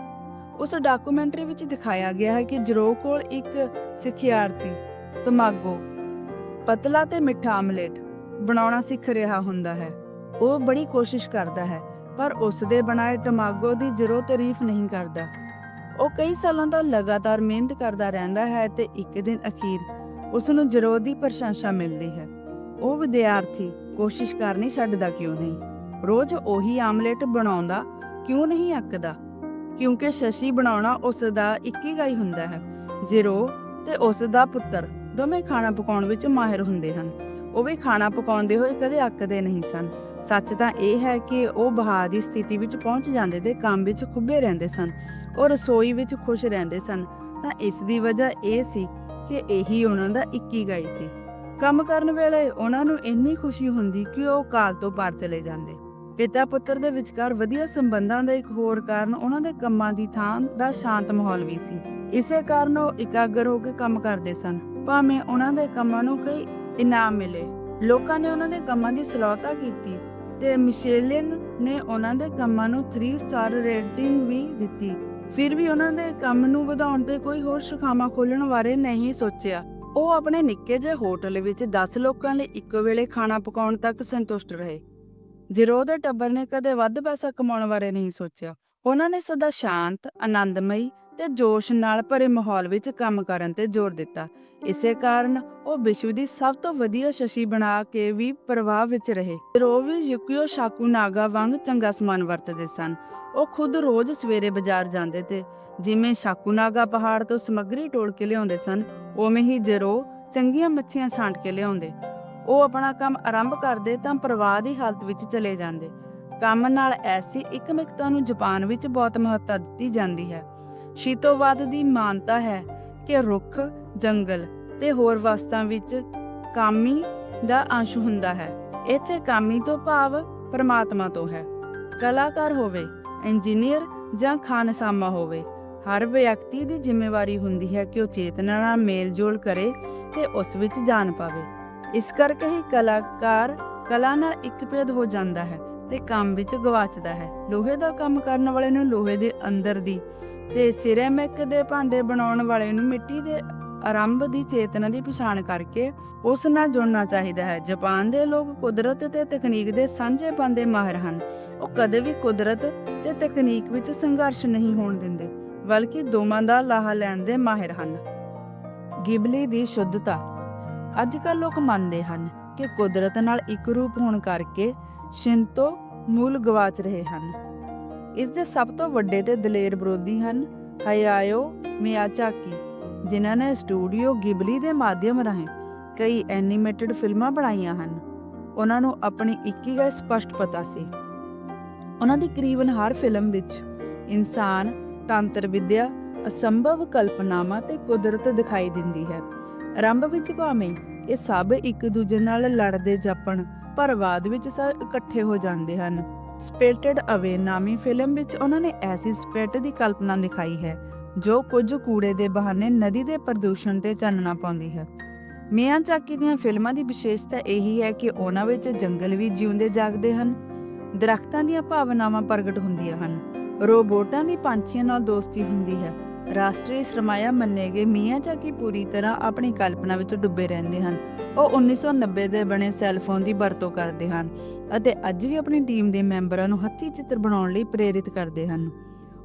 ਉਸ ਡਾਕੂਮੈਂਟਰੀ ਵਿੱਚ ਦਿਖਾਇਆ ਗਿਆ ਹੈ ਕਿ ਜਰੋ ਕੋਲ ਇੱਕ ਸਿਖਿਆਰਥੀ, ਤਮਾਗੋ, ਪਤਲਾ ਤੇ ਮਿੱਠਾ ਆਮਲੇਟ ਬਣਾਉਣਾ ਸਿੱਖ ਰਿਹਾ ਹੁੰਦਾ ਹੈ। ਉਹ ਬੜੀ ਕੋਸ਼ਿਸ਼ ਕਰਦਾ ਹੈ, ਪਰ ਉਸ ਦੇ ਬਣਾਏ ਟਮਾਗੋ ਦੀ ਜਰੋ ਤਾਰੀਫ ਨਹੀਂ ਕਰਦਾ। ਉਹ ਕਈ ਸਾਲਾਂ ਤੋਂ ਲਗਾਤਾਰ ਮਿਹਨਤ ਕਰਦਾ ਰਹਿੰਦਾ ਹੈ ਤੇ ਇੱਕ ਦਿਨ ਅਖੀਰ ਉਸ ਨੂੰ ਜ਼ਰੂਰ ਦੀ ਪ੍ਰਸ਼ੰਸਾ ਮਿਲਦੀ ਹੈ। ਉਹ ਵਿਦਿਆਰਥੀ ਕੋਸ਼ਿਸ਼ ਕਰਨੀ ਛੱਡਦਾ ਕਿਉਂ ਨਹੀਂ? ਰੋਜ਼ ਉਹੀ ਆਮਲੇਟ ਬਣਾਉਂਦਾ ਕਿਉਂ ਨਹੀਂ ਅੱਕਦਾ? ਕਿਉਂਕਿ ਸ਼ਸ਼ੀ ਬਣਾਉਣਾ ਉਸ ਦਾ ਇੱਕੀਗਾਈ ਹੁੰਦਾ ਹੈ। ਜ਼ੀਰੋ ਤੇ ਉਸ ਦਾ ਪੁੱਤਰ ਦੋਵੇਂ ਖਾਣਾ ਪਕਾਉਣ ਵਿੱਚ ਮਾਹਿਰ ਹੁੰਦੇ ਹਨ। ਉਹ ਵੀ ਖਾਣਾ ਪਕਾਉਂਦੇ ਹੋਏ ਕਦੇ ਅੱਕਦੇ ਨਹੀਂ ਸਨ। ਸੱਚ ਤਾਂ ਇਹ ਹੈ ਕਿ ਉਹ ਬਹਾ ਦੀ ਸਥਿਤੀ ਵਿੱਚ ਪਹੁੰਚ ਜਾਂਦੇ ਤੇ ਕੰਮ ਵਿੱਚ ਖੁੱਬੇ ਰਹਿੰਦੇ ਸਨ। ਉਹ ਰਸੋਈ ਵਿੱਚ ਖੁਸ਼ ਰਹਿੰਦੇ ਸਨ। ਤਾਂ ਇਸ ਦੀ ਵਜ੍ਹਾ ਇਹ ਸੀ ਕਿ ਇਹੀ ਉਹਨਾਂ ਦਾ ਇੱਕੀਗਾਈ ਸੀ। ਕੰਮ ਕਰਨ ਵੇਲੇ ਉਹਨਾਂ ਨੂੰ ਇੰਨੀ ਖੁਸ਼ੀ ਹੁੰਦੀ ਕਿ ਉਹ ਕਾਲ ਤੋਂ ਪਾਰ ਚਲੇ ਜਾਂਦੇ। ਪਿਤਾ ਪੁੱਤਰ ਦੇ ਵਿਚਕਾਰ ਵਧੀਆ ਸੰਬੰਧਾਂ ਦਾ ਇੱਕ ਹੋਰ ਕਾਰਨ ਉਹਨਾਂ ਦੇ ਕੰਮਾਂ ਦੀ ਥਾਂ ਦਾ ਸ਼ਾਂਤ ਮਾਹੌਲ ਵੀ ਸੀ। ਇਸੇ ਕਾਰਨ ਉਹ ਇਕਾਗਰ ਹੋ ਕੇ ਕੰਮ ਕਰਦੇ ਸਨ। ਭਾਵੇਂ ਉਹਨਾਂ ਦੇ ਕੰਮਾਂ ਨੂੰ ਕਈ ਇਨਾਮ ਮਿਲੇ। ਲੋਕਾਂ ਨੇ ਉਹਨਾਂ ਦੇ ਕੰਮਾਂ ਦੀ ਸਲਾਹਤਾ ਕੀਤੀ ਤੇ ਮਿਸ਼ੇਲਿਨ ਨੇ ਉਹਨਾਂ ਦੇ ਕੰਮਾਂ ਨੂੰ 3 ਸਟਾਰ ਰੇਟਿੰਗ ਵੀ ਦਿੱਤੀ। ਫਿਰ ਵੀ ਉਹਨਾਂ ਦੇ ਕੰਮ ਨੂੰ ਵਧਾਉਣ ਤੇ ਕੋਈ ਹੋਰ ਸ਼ਾਖਾਵਾਂ ਖੋਲਣ ਬਾਰੇ ਨਹੀਂ ਸੋਚਿਆ। ਉਹ ਆਪਣੇ ਨਿੱਕੇ ਜਿਹੇ ਹੋਟਲ ਵਿੱਚ 10 ਲੋਕਾਂ ਲਈ ਇੱਕੋ ਵੇਲੇ ਖਾਣਾ ਪਕਾਉਣ ਤੱਕ ਸੰਤੁਸ਼ਟ ਰਹੇ। ਜਿਰੋ ਦੇ ਟੱਬਰ ਨੇ ਕਦੇ ਵੱਧ ਪੈਸਾ ਕਮਾਉਣ ਬਾਰੇ ਨਹੀਂ ਸੋਚਿਆ। ਉਹਨਾਂ ਨੇ ਸਦਾ ਸ਼ਾਂਤ, ਆਨੰਦਮਈ ਤੇ ਜੋਸ਼ ਨਾਲ ਭਰੇ ਮਾਹੌਲ ਵਿੱਚ ਕੰਮ ਕਰਨ ਤੇ ਜ਼ੋਰ ਦਿੱਤਾ। ਇਸੇ ਕਾਰਨ ਉਹ ਵਿਸ਼ਵ ਦੀ ਸਭ ਤੋਂ ਵਧੀਆ ਸ਼ਸ਼ੀ ਬਣਾ ਕੇ ਵੀ ਪ੍ਰਭਾਵ ਵਿੱਚ ਰਹੇ। ਜਿਰੋ ਯੁਕਿਓ ਸ਼ਾਕੂ ਨਾਗਾ ਵਾਂਗ ਚੰਗਾ ਸਮਾਨ ਵਰਤਦੇ ਸਨ। ਉਹ ਖੁਦ ਰੋਜ਼ ਸਵੇਰੇ ਬਾਜ਼ਾਰ ਜਾਂਦੇ ਤੇ ਜਿਵੇਂ ਸ਼ਾਕੂਨਾਗਾ ਪਹਾੜ ਤੋਂ ਸਮੱਗਰੀ ਟੋਲ ਕੇ ਲਿਆਉਂਦੇ ਸਨ, ਉਵੇਂ ਹੀ ਜਰੋ ਚੰਗੀਆਂ ਮੱਛੀਆਂ ਛਾਂਟ ਕੇ ਲਿਆਉਂਦੇ। ਉਹ ਆਪਣਾ ਕੰਮ ਆਰੰਭ ਕਰਦੇ ਤਾਂ ਪਰਵਾਹ ਦੀ ਹਾਲਤ ਵਿੱਚ ਚਲੇ ਜਾਂਦੇ। ਕੰਮ ਨਾਲ ਐਸੀ ਇਕਮਿਕਤਾ ਨੂੰ ਜਾਪਾਨ ਵਿੱਚ ਬਹੁਤ ਮਹੱਤਤਾ ਦਿੱਤੀ ਜਾਂਦੀ ਹੈ। ਸ਼ੀਤੋਵਾਦ ਦੀ ਮਾਨਤਾ ਹੈ ਕਿ ਰੁੱਖ, ਜੰਗਲ ਤੇ ਹੋਰ ਵਸਤਾਂ ਵਿੱਚ ਕਾਮੀ ਦਾ ਅੰਸ਼ ਹੁੰਦਾ ਹੈ। ਇੱਥੇ ਕਾਮੀ ਤੋਂ ਭਾਵ ਪਰਮਾਤਮਾ ਤੋਂ ਹੈ। ਕਲਾਕਾਰ ਹੋਵੇ, ਇੰਜੀਨੀਅਰ ਜਾਂ ਖਾਨਸਾਮਾ ਹੋਵੇ, ਹਰ ਵਿਅਕਤੀ ਦੀ ਜ਼ਿੰਮੇਵਾਰੀ ਹੁੰਦੀ ਹੈ ਕਿ ਉਹ ਚੇਤਨਾ ਨਾਲ ਮੇਲ-ਜੋਲ ਕਰੇ ਤੇ ਉਸ ਵਿੱਚ ਜਾਣ ਪਾਵੇ। ਇਸ ਕਰਕੇ ਹੀ ਕਲਾਕਾਰ ਕਲਾ ਨਾਲ ਇੱਕ ਭੇਦ ਹੋ ਜਾਂਦਾ ਹੈ। ਤੇ ਕੰਮ ਵਿੱਚ ਗਵਾਚਦਾ ਹੈ। ਲੋਹੇ ਦਾ ਕੰਮ ਕਰਨ ਵਾਲੇ ਨੂੰ ਲੋਹੇ ਦੇ ਅੰਦਰ ਦੀ ਤੇ ਸਿਰੈਮਿਕ ਦੇ ਭਾਂਡੇ ਬਣਾਉਣ ਵਾਲੇ ਨੂੰ ਮਿੱਟੀ ਦੇ ਆਰੰਭ ਦੀ ਚੇਤਨਾ ਦੀ ਪਛਾਣ ਕਰਕੇ ਉਸ ਨਾਲ ਜੁੜਨਾ ਚਾਹੀਦਾ ਹੈ। ਜਾਪਾਨ ਦੇ ਲੋਕ ਕੁਦਰਤ ਤੇ ਤਕਨੀਕ ਦੇ ਸਾਂਝੇਪਨ ਦੇ ਮਾਹਿਰ ਹਨ। ਉਹ ਕਦੇ ਵੀ ਕੁਦਰਤ ਤੇ ਤਕਨੀਕ ਵਿੱਚ ਸੰਘਰਸ਼ ਨਹੀਂ ਹੋਣ ਦਿੰਦੇ, ਬਲਕਿ ਦੋਵਾਂ ਦਾ ਲਾਹਾ ਲੈਣ ਦੇ ਮਾਹਿਰ ਹਨ। ਗਿਬਲੀ ਦੀ ਸ਼ੁੱਧਤਾ। ਅੱਜ ਕੱਲ ਲੋਕ ਮੰਨਦੇ ਹਨ ਕਿ ਕੁਦਰਤ ਨਾਲ ਇੱਕ ਰੂਪ ਹੋਣ ਕਰਕੇ ਸ਼ਿੰਤੋ ਮੂਲ ਗਵਾਚ ਰਹੇ ਹਨ। ਇਸ ਦੇ ਸਭ ਤੋਂ ਵੱਡੇ ਤੇ ਦਲੇਰ ਵਿਰੋਧੀ ਹਨ ਹਾਇਆਓ ਮਿਆਚਾਕੀ, ਜਿਨ੍ਹਾਂ ਨੇ ਸਟੂਡੀਓ ਗਿਬਲੀ ਦੇ ਮਾਧਿਅਮ ਰਾਹੀਂ ਕਈ ਐਨੀਮੇਟਡ ਫਿਲਮਾਂ ਬਣਾਈਆਂ ਹਨ। ਉਹਨਾਂ ਨੂੰ ਆਪਣੀ ਇਕੀਗਾ ਸਪਸ਼ਟ ਪਤਾ ਸੀ। ਉਹਨਾਂ ਦੀ ਕਰੀਬਨ ਹਰ ਫਿਲਮ ਵਿੱਚ ਇਨਸਾਨ, ਤੰਤਰ ਵਿਦਿਆ, ਅਸੰਭਵ ਕਲਪਨਾਵਾਂ ਤੇ ਕੁਦਰਤ ਦਿਖਾਈ ਦਿੰਦੀ ਹੈ। ਆਰੰਭ ਵਿੱਚ ਭਾਵੇਂ ਇਹ ਸਭ ਇੱਕ ਦੂਜੇ ਨਾਲ ਲੜਦੇ ਜਾਪਣ ਪਰ ਬਾਅਦ ਵਿੱਚ ਸਭ ਇਕੱਠੇ ਹੋ ਜਾਂਦੇ ਹਨ। ਸਪਿਰਿਟਡ ਅਵੇ ਨਾਮੀ ਫਿਲਮ ਵਿੱਚ ਉਹਨਾਂ ਨੇ ਐਸੀ ਸਪਿਰਿਟ ਦੀ ਕਲਪਨਾ ਦਿਖਾਈ ਹੈ, ਜੋ ਕੁਝ ਕੂੜੇ ਦੇ ਬਹਾਨੇ ਨਦੀ ਦੇ ਪ੍ਰਦੂਸ਼ਣ ਤੇ ਚਾਨਣਾ ਪਾਉਂਦੀ ਹੈ। ਮੀਆਂ ਚਾਕੀ ਦੀਆਂ ਫਿਲਮਾਂ ਦੀ ਵਿਸ਼ੇਸ਼ਤਾ ਇਹੀ ਹੈ ਕਿ ਉਹਨਾਂ ਵਿੱਚ ਜੰਗਲ ਵੀ ਜਿਉਂਦੇ ਜਾਗਦੇ ਹਨ, ਦਰਖਤਾਂ ਦੀਆਂ ਭਾਵਨਾਵਾਂ ਪ੍ਰਗਟ ਹੁੰਦੀਆਂ ਹਨ, ਰੋਬੋਟਾਂ ਦੀ ਪੰਛੀਆਂ ਨਾਲ ਦੋਸਤੀ ਹੁੰਦੀ ਹੈ। ਰਾਸ਼ਟਰੀ ਸਰਮਾਇਆ ਮੰਨੇ ਗਏ ਮੀਆਂ ਚਾਕੀ ਪੂਰੀ ਤਰ੍ਹਾਂ ਆਪਣੀ ਕਲਪਨਾ ਵਿੱਚ ਡੁੱਬੇ ਰਹਿੰਦੇ ਹਨ ਉਹ 1990 ਦੇ ਬਣੇ ਸੈੱਲ ਦੀ ਵਰਤੋਂ ਕਰਦੇ ਹਨ ਅਤੇ ਅੱਜ ਵੀ ਆਪਣੀ ਟੀਮ ਦੇ ਮੈਂਬਰਾਂ ਨੂੰ ਹੱਥੀ ਚਿੱਤਰ ਬਣਾਉਣ ਲਈ ਪ੍ਰੇਰਿਤ ਕਰਦੇ ਹਨ।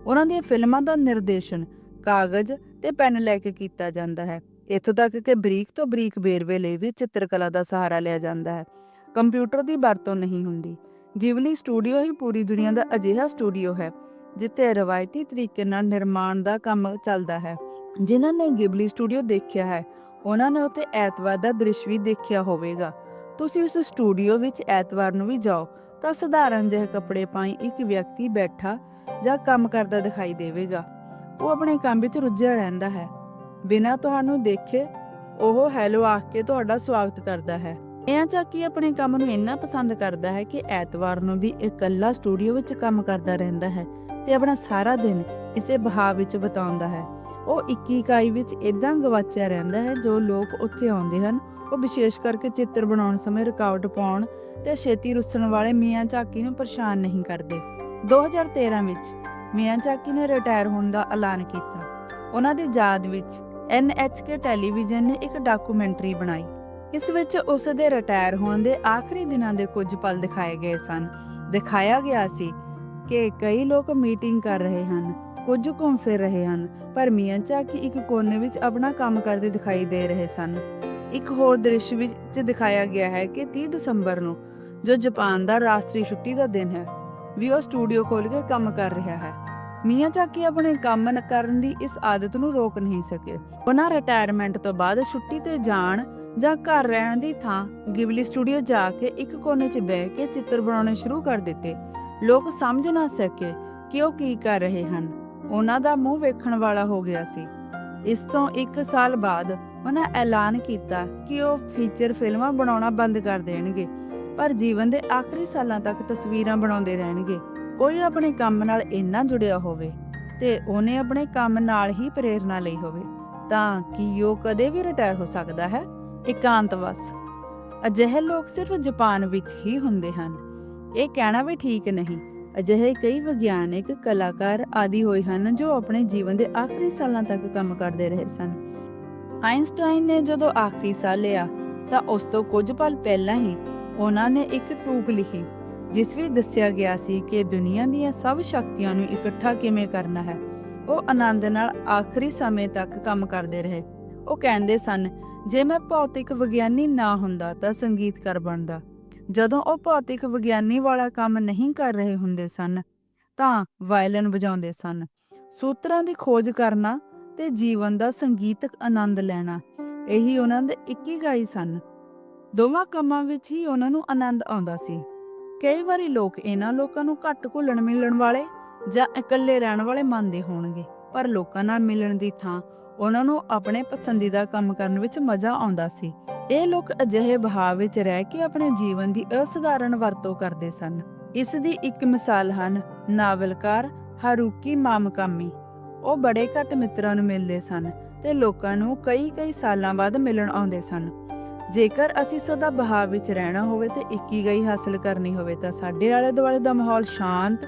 ਉਹਨਾਂ ਦੀਆਂ ਫਿਲਮਾਂ ਦਾ ਨਿਰਦੇਸ਼ਨ ਕਾਗਜ਼ ਤੇ ਪੈਨ ਲੈ ਕੇ ਕੀਤਾ ਜਾਂਦਾ ਹੈ। ਇੱਥੋਂ ਤੱਕ ਕਿ ਬਰੀਕ ਤੋਂ ਬਰੀਕ ਵੇਰਵੇ ਲਈ ਵੀ ਚਿੱਤਰਕਲਾ ਦਾ ਸਹਾਰਾ ਲਿਆ ਜਾਂਦਾ ਹੈ। ਕੰਪਿਊਟਰ ਦੀ ਵਰਤੋਂ ਨਹੀਂ ਹੁੰਦੀ। ਗਿਬਲੀ ਸਟੂਡੀਓ ਹੀ ਪੂਰੀ ਦੁਨੀਆ ਦਾ ਅਜਿਹਾ ਸਟੂਡੀਓ ਹੈ, ਜਿੱਥੇ ਰਵਾਇਤੀ ਤਰੀਕੇ ਨਾਲ ਨਿਰਮਾਣ ਦਾ ਕੰਮ ਚੱਲਦਾ ਹੈ। ਜਿਨ੍ਹਾਂ ਨੇ ਗਿਬਲੀ ਸਟੂਡੀਓ ਦੇਖਿਆ ਹੈ ਉਹਨਾਂ ਨੇ ਉੱਥੇ ਐਤਵਾਰ ਦਾ ਦ੍ਰਿਸ਼ ਵੀ ਦੇਖਿਆ ਹੋਵੇਗਾ। ਤੁਸੀਂ ਉਸ ਸਟੂਡੀਓ ਵਿੱਚ ਐਤਵਾਰ ਨੂੰ ਵੀ ਜਾਓ, ਤਾਂ ਸਧਾਰਨ ਜਿਹੇ ਕੱਪੜੇ ਪਾਈ ਇੱਕ ਵਿਅਕਤੀ ਬੈਠਾ ਜਾਂ ਕੰਮ ਕਰਦਾ ਦਿਖਾਈ ਦੇਵੇਗਾ। ਉਹ ਆਪਣੇ ਕੰਮ ਵਿੱਚ ਰੁੱਝਿਆ ਰਹਿੰਦਾ ਹੈ। ਬਿਨਾਂ ਤੁਹਾਨੂੰ ਦੇਖੇ, ਉਹ ਹੈਲੋ ਆਖ ਕੇ ਤੁਹਾਡਾ ਸਵਾਗਤ ਕਰਦਾ ਹੈ। ਇਹ ਚਾਕੀ ਆਪਣੇ ਕੰਮ ਨੂੰ ਇੰਨਾ ਪਸੰਦ ਕਰਦਾ ਹੈ ਕਿ ਐਤਵਾਰ ਨੂੰ ਵੀ ਇਕੱਲਾ ਸਟੂਡੀਓ ਵਿੱਚ ਕੰਮ ਕਰਦਾ ਰਹਿੰਦਾ ਹੈ ਤੇ ਆਪਣਾ ਸਾਰਾ ਦਿਨ ਇਸੇ ਬਹਾਵ ਵਿੱਚ ਬਿਤਾਉਂਦਾ ਹੈ। ਉਹ 21 ਇਕਾਈ ਵਿੱਚ ਇਦਾਂ ਗਵਾਚਿਆ ਰਹਿੰਦਾ ਹੈ, ਜੋ ਲੋਕ ਉੱਥੇ ਆਉਂਦੇ ਹਨ। ਉਹ ਵਿਸ਼ੇਸ਼ ਕਰਕੇ ਚਿੱਤਰ ਬਣਾਉਣ ਸਮੇਂ ਰੁਕਾਵਟ ਪਾਉਣ ਤੇ ਛੇਤੀ ਰੁੱਸਣ ਵਾਲੇ ਮੀਆਂ ਝਾਕੀ ਨੂੰ ਪਰੇਸ਼ਾਨ ਨਹੀਂ ਕਰਦੇ। 2013 ਵਿੱਚ ਮੀਆਂ ਝਾਕੀ ਨੇ ਰਿਟਾਇਰ ਹੋਣ ਦਾ ਐਲਾਨ ਕੀਤਾ। ਉਹਨਾਂ ਦੀ ਯਾਦ ਵਿੱਚ NHK ਟੈਲੀਵਿਜ਼ਨ ਨੇ ਇੱਕ ਡਾਕੂਮੈਂਟਰੀ ਬਣਾਈ। ਇਸ ਵਿੱਚ ਉਸ ਦੇ ਰਿਟਾਇਰ ਹੋਣ ਦੇ ਆਖਰੀ ਦਿਨਾਂ ਦੇ ਕੁਝ ਪਲ ਦਿਖਾਏ ਗਏ ਸਨ। ਦਿਖਾਇਆ ਗਿਆ ਸੀ ਕਿ ਕਈ ਲੋਕ ਮੀਟਿੰਗ ਕਰ ਰਹੇ ਹਨ। ਕੁਝ ਘੁੰਮ ਫਿਰ ਰਹੇ ਹਨ, ਪਰ ਮੀਆਂ ਚਾਕੀ ਇੱਕ ਕੋਨੇ ਵਿੱਚ ਆਪਣਾ ਕੰਮ ਕਰਦੇ ਦਿਖਾਈ ਦੇ ਰਹੇ ਸਨ। ਇੱਕ ਹੋਰ ਦ੍ਰਿਸ਼ ਵਿੱਚ ਦਿਖਾਇਆ ਗਿਆ ਹੈ ਕਿ 30 ਦਸੰਬਰ ਨੂੰ, ਜੋ ਜਾਪਾਨ ਦਾ ਰਾਸ਼ਟਰੀ ਛੁੱਟੀ ਦਾ ਦਿਨ ਹੈ, ਵੀ ਉਹ ਸਟੂਡੀਓ ਖੋਲ੍ਹ ਕੇ ਕੰਮ ਕਰ ਰਿਹਾ ਹੈ। ਮੀਆਂ ਚਾਕੀ ਆਪਣੇ ਕੰਮ ਨ ਕਰਨ ਦੀ ਇਸ ਆਦਤ ਨੂੰ ਰੋਕ ਨਹੀਂ ਸਕੇ। ਉਹਨਾਂ ਰਿਟਾਇਰਮੈਂਟ ਤੋਂ ਬਾਅਦ ਛੁੱਟੀ ਤੇ ਜਾਣ ਜਾਂ ਘਰ ਰਹਿਣ ਦੀ ਥਾਂ ਗਿਬਲੀ ਸਟੂਡੀਓ ਜਾ ਕੇ ਇੱਕ ਕੋਨੇ 'ਚ ਬਹਿ ਕੇ ਚਿੱਤਰ ਬਣਾਉਣੇ ਸ਼ੁਰੂ ਕਰ ਦਿੱਤੇ। ਲੋਕ ਸਮਝ ਨਾ ਸਕੇ ਕਿ ਉਹ ਕੀ ਕਰ ਰਹੇ ਹਨ। ਉਹਨਾਂ ਦਾ ਮੂੰਹ ਵੇਖਣ ਵਾਲਾ ਹੋ ਗਿਆ ਸੀ। ਇਸ ਤੋਂ 1 ਸਾਲ ਬਾਅਦ ਉਹਨਾਂ ਐਲਾਨ ਕੀਤਾ ਕਿ ਉਹ ਫੀਚਰ ਫਿਲਮਾਂ ਬਣਾਉਣਾ ਬੰਦ ਕਰ ਦੇਣਗੇ, ਪਰ ਜੀਵਨ ਦੇ ਆਖਰੀ ਸਾਲਾਂ ਤੱਕ ਤਸਵੀਰਾਂ ਬਣਾਉਂਦੇ ਰਹਿਣਗੇ। ਕੋਈ ਆਪਣੇ ਕੰਮ ਨਾਲ ਇੰਨਾ ਜੁੜਿਆ ਹੋਵੇ ਤੇ ਉਹਨੇ ਆਪਣੇ ਕੰਮ ਨਾਲ ਹੀ ਪ੍ਰੇਰਣਾ ਲਈ ਹੋਵੇ, ਤਾਂ ਕਿ ਉਹ ਕਦੇ ਵੀ ਰਿਟਾਇਰ ਹੋ ਸਕਦਾ ਹੈ? ਇਕਾਂਤਵਾਸ ਅਜਿਹੇ ਲੋਕ ਸਿਰਫ ਜਾਪਾਨ ਵਿੱਚ ਹੀ ਹੁੰਦੇ ਹਨ। ਇਹ ਕਹਿਣਾ ਵੀ ਠੀਕ ਨਹੀਂ। ਅਜਿਹੇ ਕਈ ਵਿਗਿਆਨਿਕ, ਕਲਾਕਾਰ ਆਦਿ ਹੋਏ ਹਨ ਜੋ ਆਪਣੇ ਜੀਵਨ ਦੇ ਆਖਰੀ ਸਾਲਾਂ ਤੱਕ ਕੰਮ ਕਰਦੇ ਰਹੇ ਸਨ। ਆਇਨਸਟਾਈਨ ਨੇ ਜਦੋਂ ਆਖਰੀ ਸਾਹ ਲਿਆ, ਤਾਂ ਉਸ ਤੋਂ ਕੁਝ ਪਲ ਪਹਿਲਾਂ ਹੀ ਉਹਨਾਂ ਨੇ ਇੱਕ ਟੂਕ ਲਿਖੀ, ਜਿਸ ਵਿੱਚ ਦੱਸਿਆ ਗਿਆ ਸੀ ਕਿ ਦੁਨੀਆ ਦੀਆਂ ਸਭ ਸ਼ਕਤੀਆਂ ਨੂੰ ਇਕੱਠਾ ਕਿਵੇਂ ਕਰਨਾ ਹੈ। ਉਹ ਆਨੰਦ ਨਾਲ ਆਖਰੀ ਸਮੇਂ ਤੱਕ ਕੰਮ ਕਰਦੇ ਰਹੇ। ਉਹ ਕਹਿੰਦੇ ਸਨ, ਜੇ ਮੈਂ ਭੌਤਿਕ ਵਿਗਿਆਨੀ ਨਾ ਹੁੰਦਾ ਤਾਂ ਸੰਗੀਤਕਾਰ ਬਣਦਾ। ਜਦੋਂ ਉਹ ਭੌਤਿਕ ਵਿਗਿਆਨੀ ਵਾਲਾ ਕੰਮ ਨਹੀਂ ਕਰ ਰਹੇ ਹੁੰਦੇ ਸਨ, ਤਾਂ ਵਾਇਲਨ ਵਜਾਉਂਦੇ ਸਨ। ਸੂਤਰਾਂ ਦੀ ਖੋਜ ਕਰਨਾ ਤੇ ਜੀਵਨ ਦਾ ਸੰਗੀਤਕ ਆਨੰਦ ਲੈਣਾ, ਇਹੀ ਉਹਨਾਂ ਦੇ ਇਕੀਗਾਈ ਸਨ। ਦੋਵਾਂ ਕੰਮਾਂ ਵਿੱਚ ਹੀ ਉਹਨਾਂ ਨੂੰ ਆਨੰਦ ਆਉਂਦਾ ਸੀ। ਕਈ ਵਾਰੀ ਲੋਕ ਇਹਨਾਂ ਲੋਕਾਂ ਨੂੰ ਘੱਟ ਘੁਲਣ ਮਿਲਣ ਵਾਲੇ ਜਾਂ ਇਕੱਲੇ ਰਹਿਣ ਵਾਲੇ ਮੰਨਦੇ ਹੋਣਗੇ, ਪਰ ਲੋਕਾਂ ਨਾਲ ਮਿਲਣ ਦੀ ਥਾਂ ਉਹਨਾਂ ਨੂੰ ਆਪਣੇ ਪਸੰਦੀਦਾ ਕੰਮ ਕਰਨ ਵਿੱਚ ਮਜ਼ਾ ਆਉਂਦਾ ਸੀ। ਇਹ ਲੋਕ ਅਜਿਹੇ ਬਹਾਵ ਵਿੱਚ ਰਹਿ ਕੇ ਆਪਣੇ ਜੀਵਨ ਦੀ ਅਸਧਾਰਨ ਵਰਤੋਂ ਕਰਦੇ ਸਨ। ਇਸ ਦੀ ਇੱਕ ਮਿਸਾਲ ਹਨ ਨਾਵਲਕਾਰ ਹਾਰੂਕੀ ਮਾਮਕਾਮੀ। ਉਹ ਬੜੇ ਘੱਟ ਮਿੱਤਰਾਂ ਨੂੰ ਮਿਲਦੇ ਸਨ ਤੇ ਲੋਕਾਂ ਨੂੰ ਕਈ ਕਈ ਸਾਲਾਂ ਬਾਅਦ ਮਿਲਣ ਆਉਂਦੇ ਸਨ। ਜੇਕਰ ਅਸੀਂ ਸਦਾ ਬਹਾਵ ਵਿੱਚ ਰਹਿਣਾ ਹੋਵੇ ਤੇ ਇੱਕੀ ਗਈ ਹਾਸਲ ਕਰਨੀ ਹੋਵੇ ਤਾਂ ਸਾਡੇ ਆਲੇ ਦੁਆਲੇ ਦਾ ਮਾਹੌਲ ਸ਼ਾਂਤ,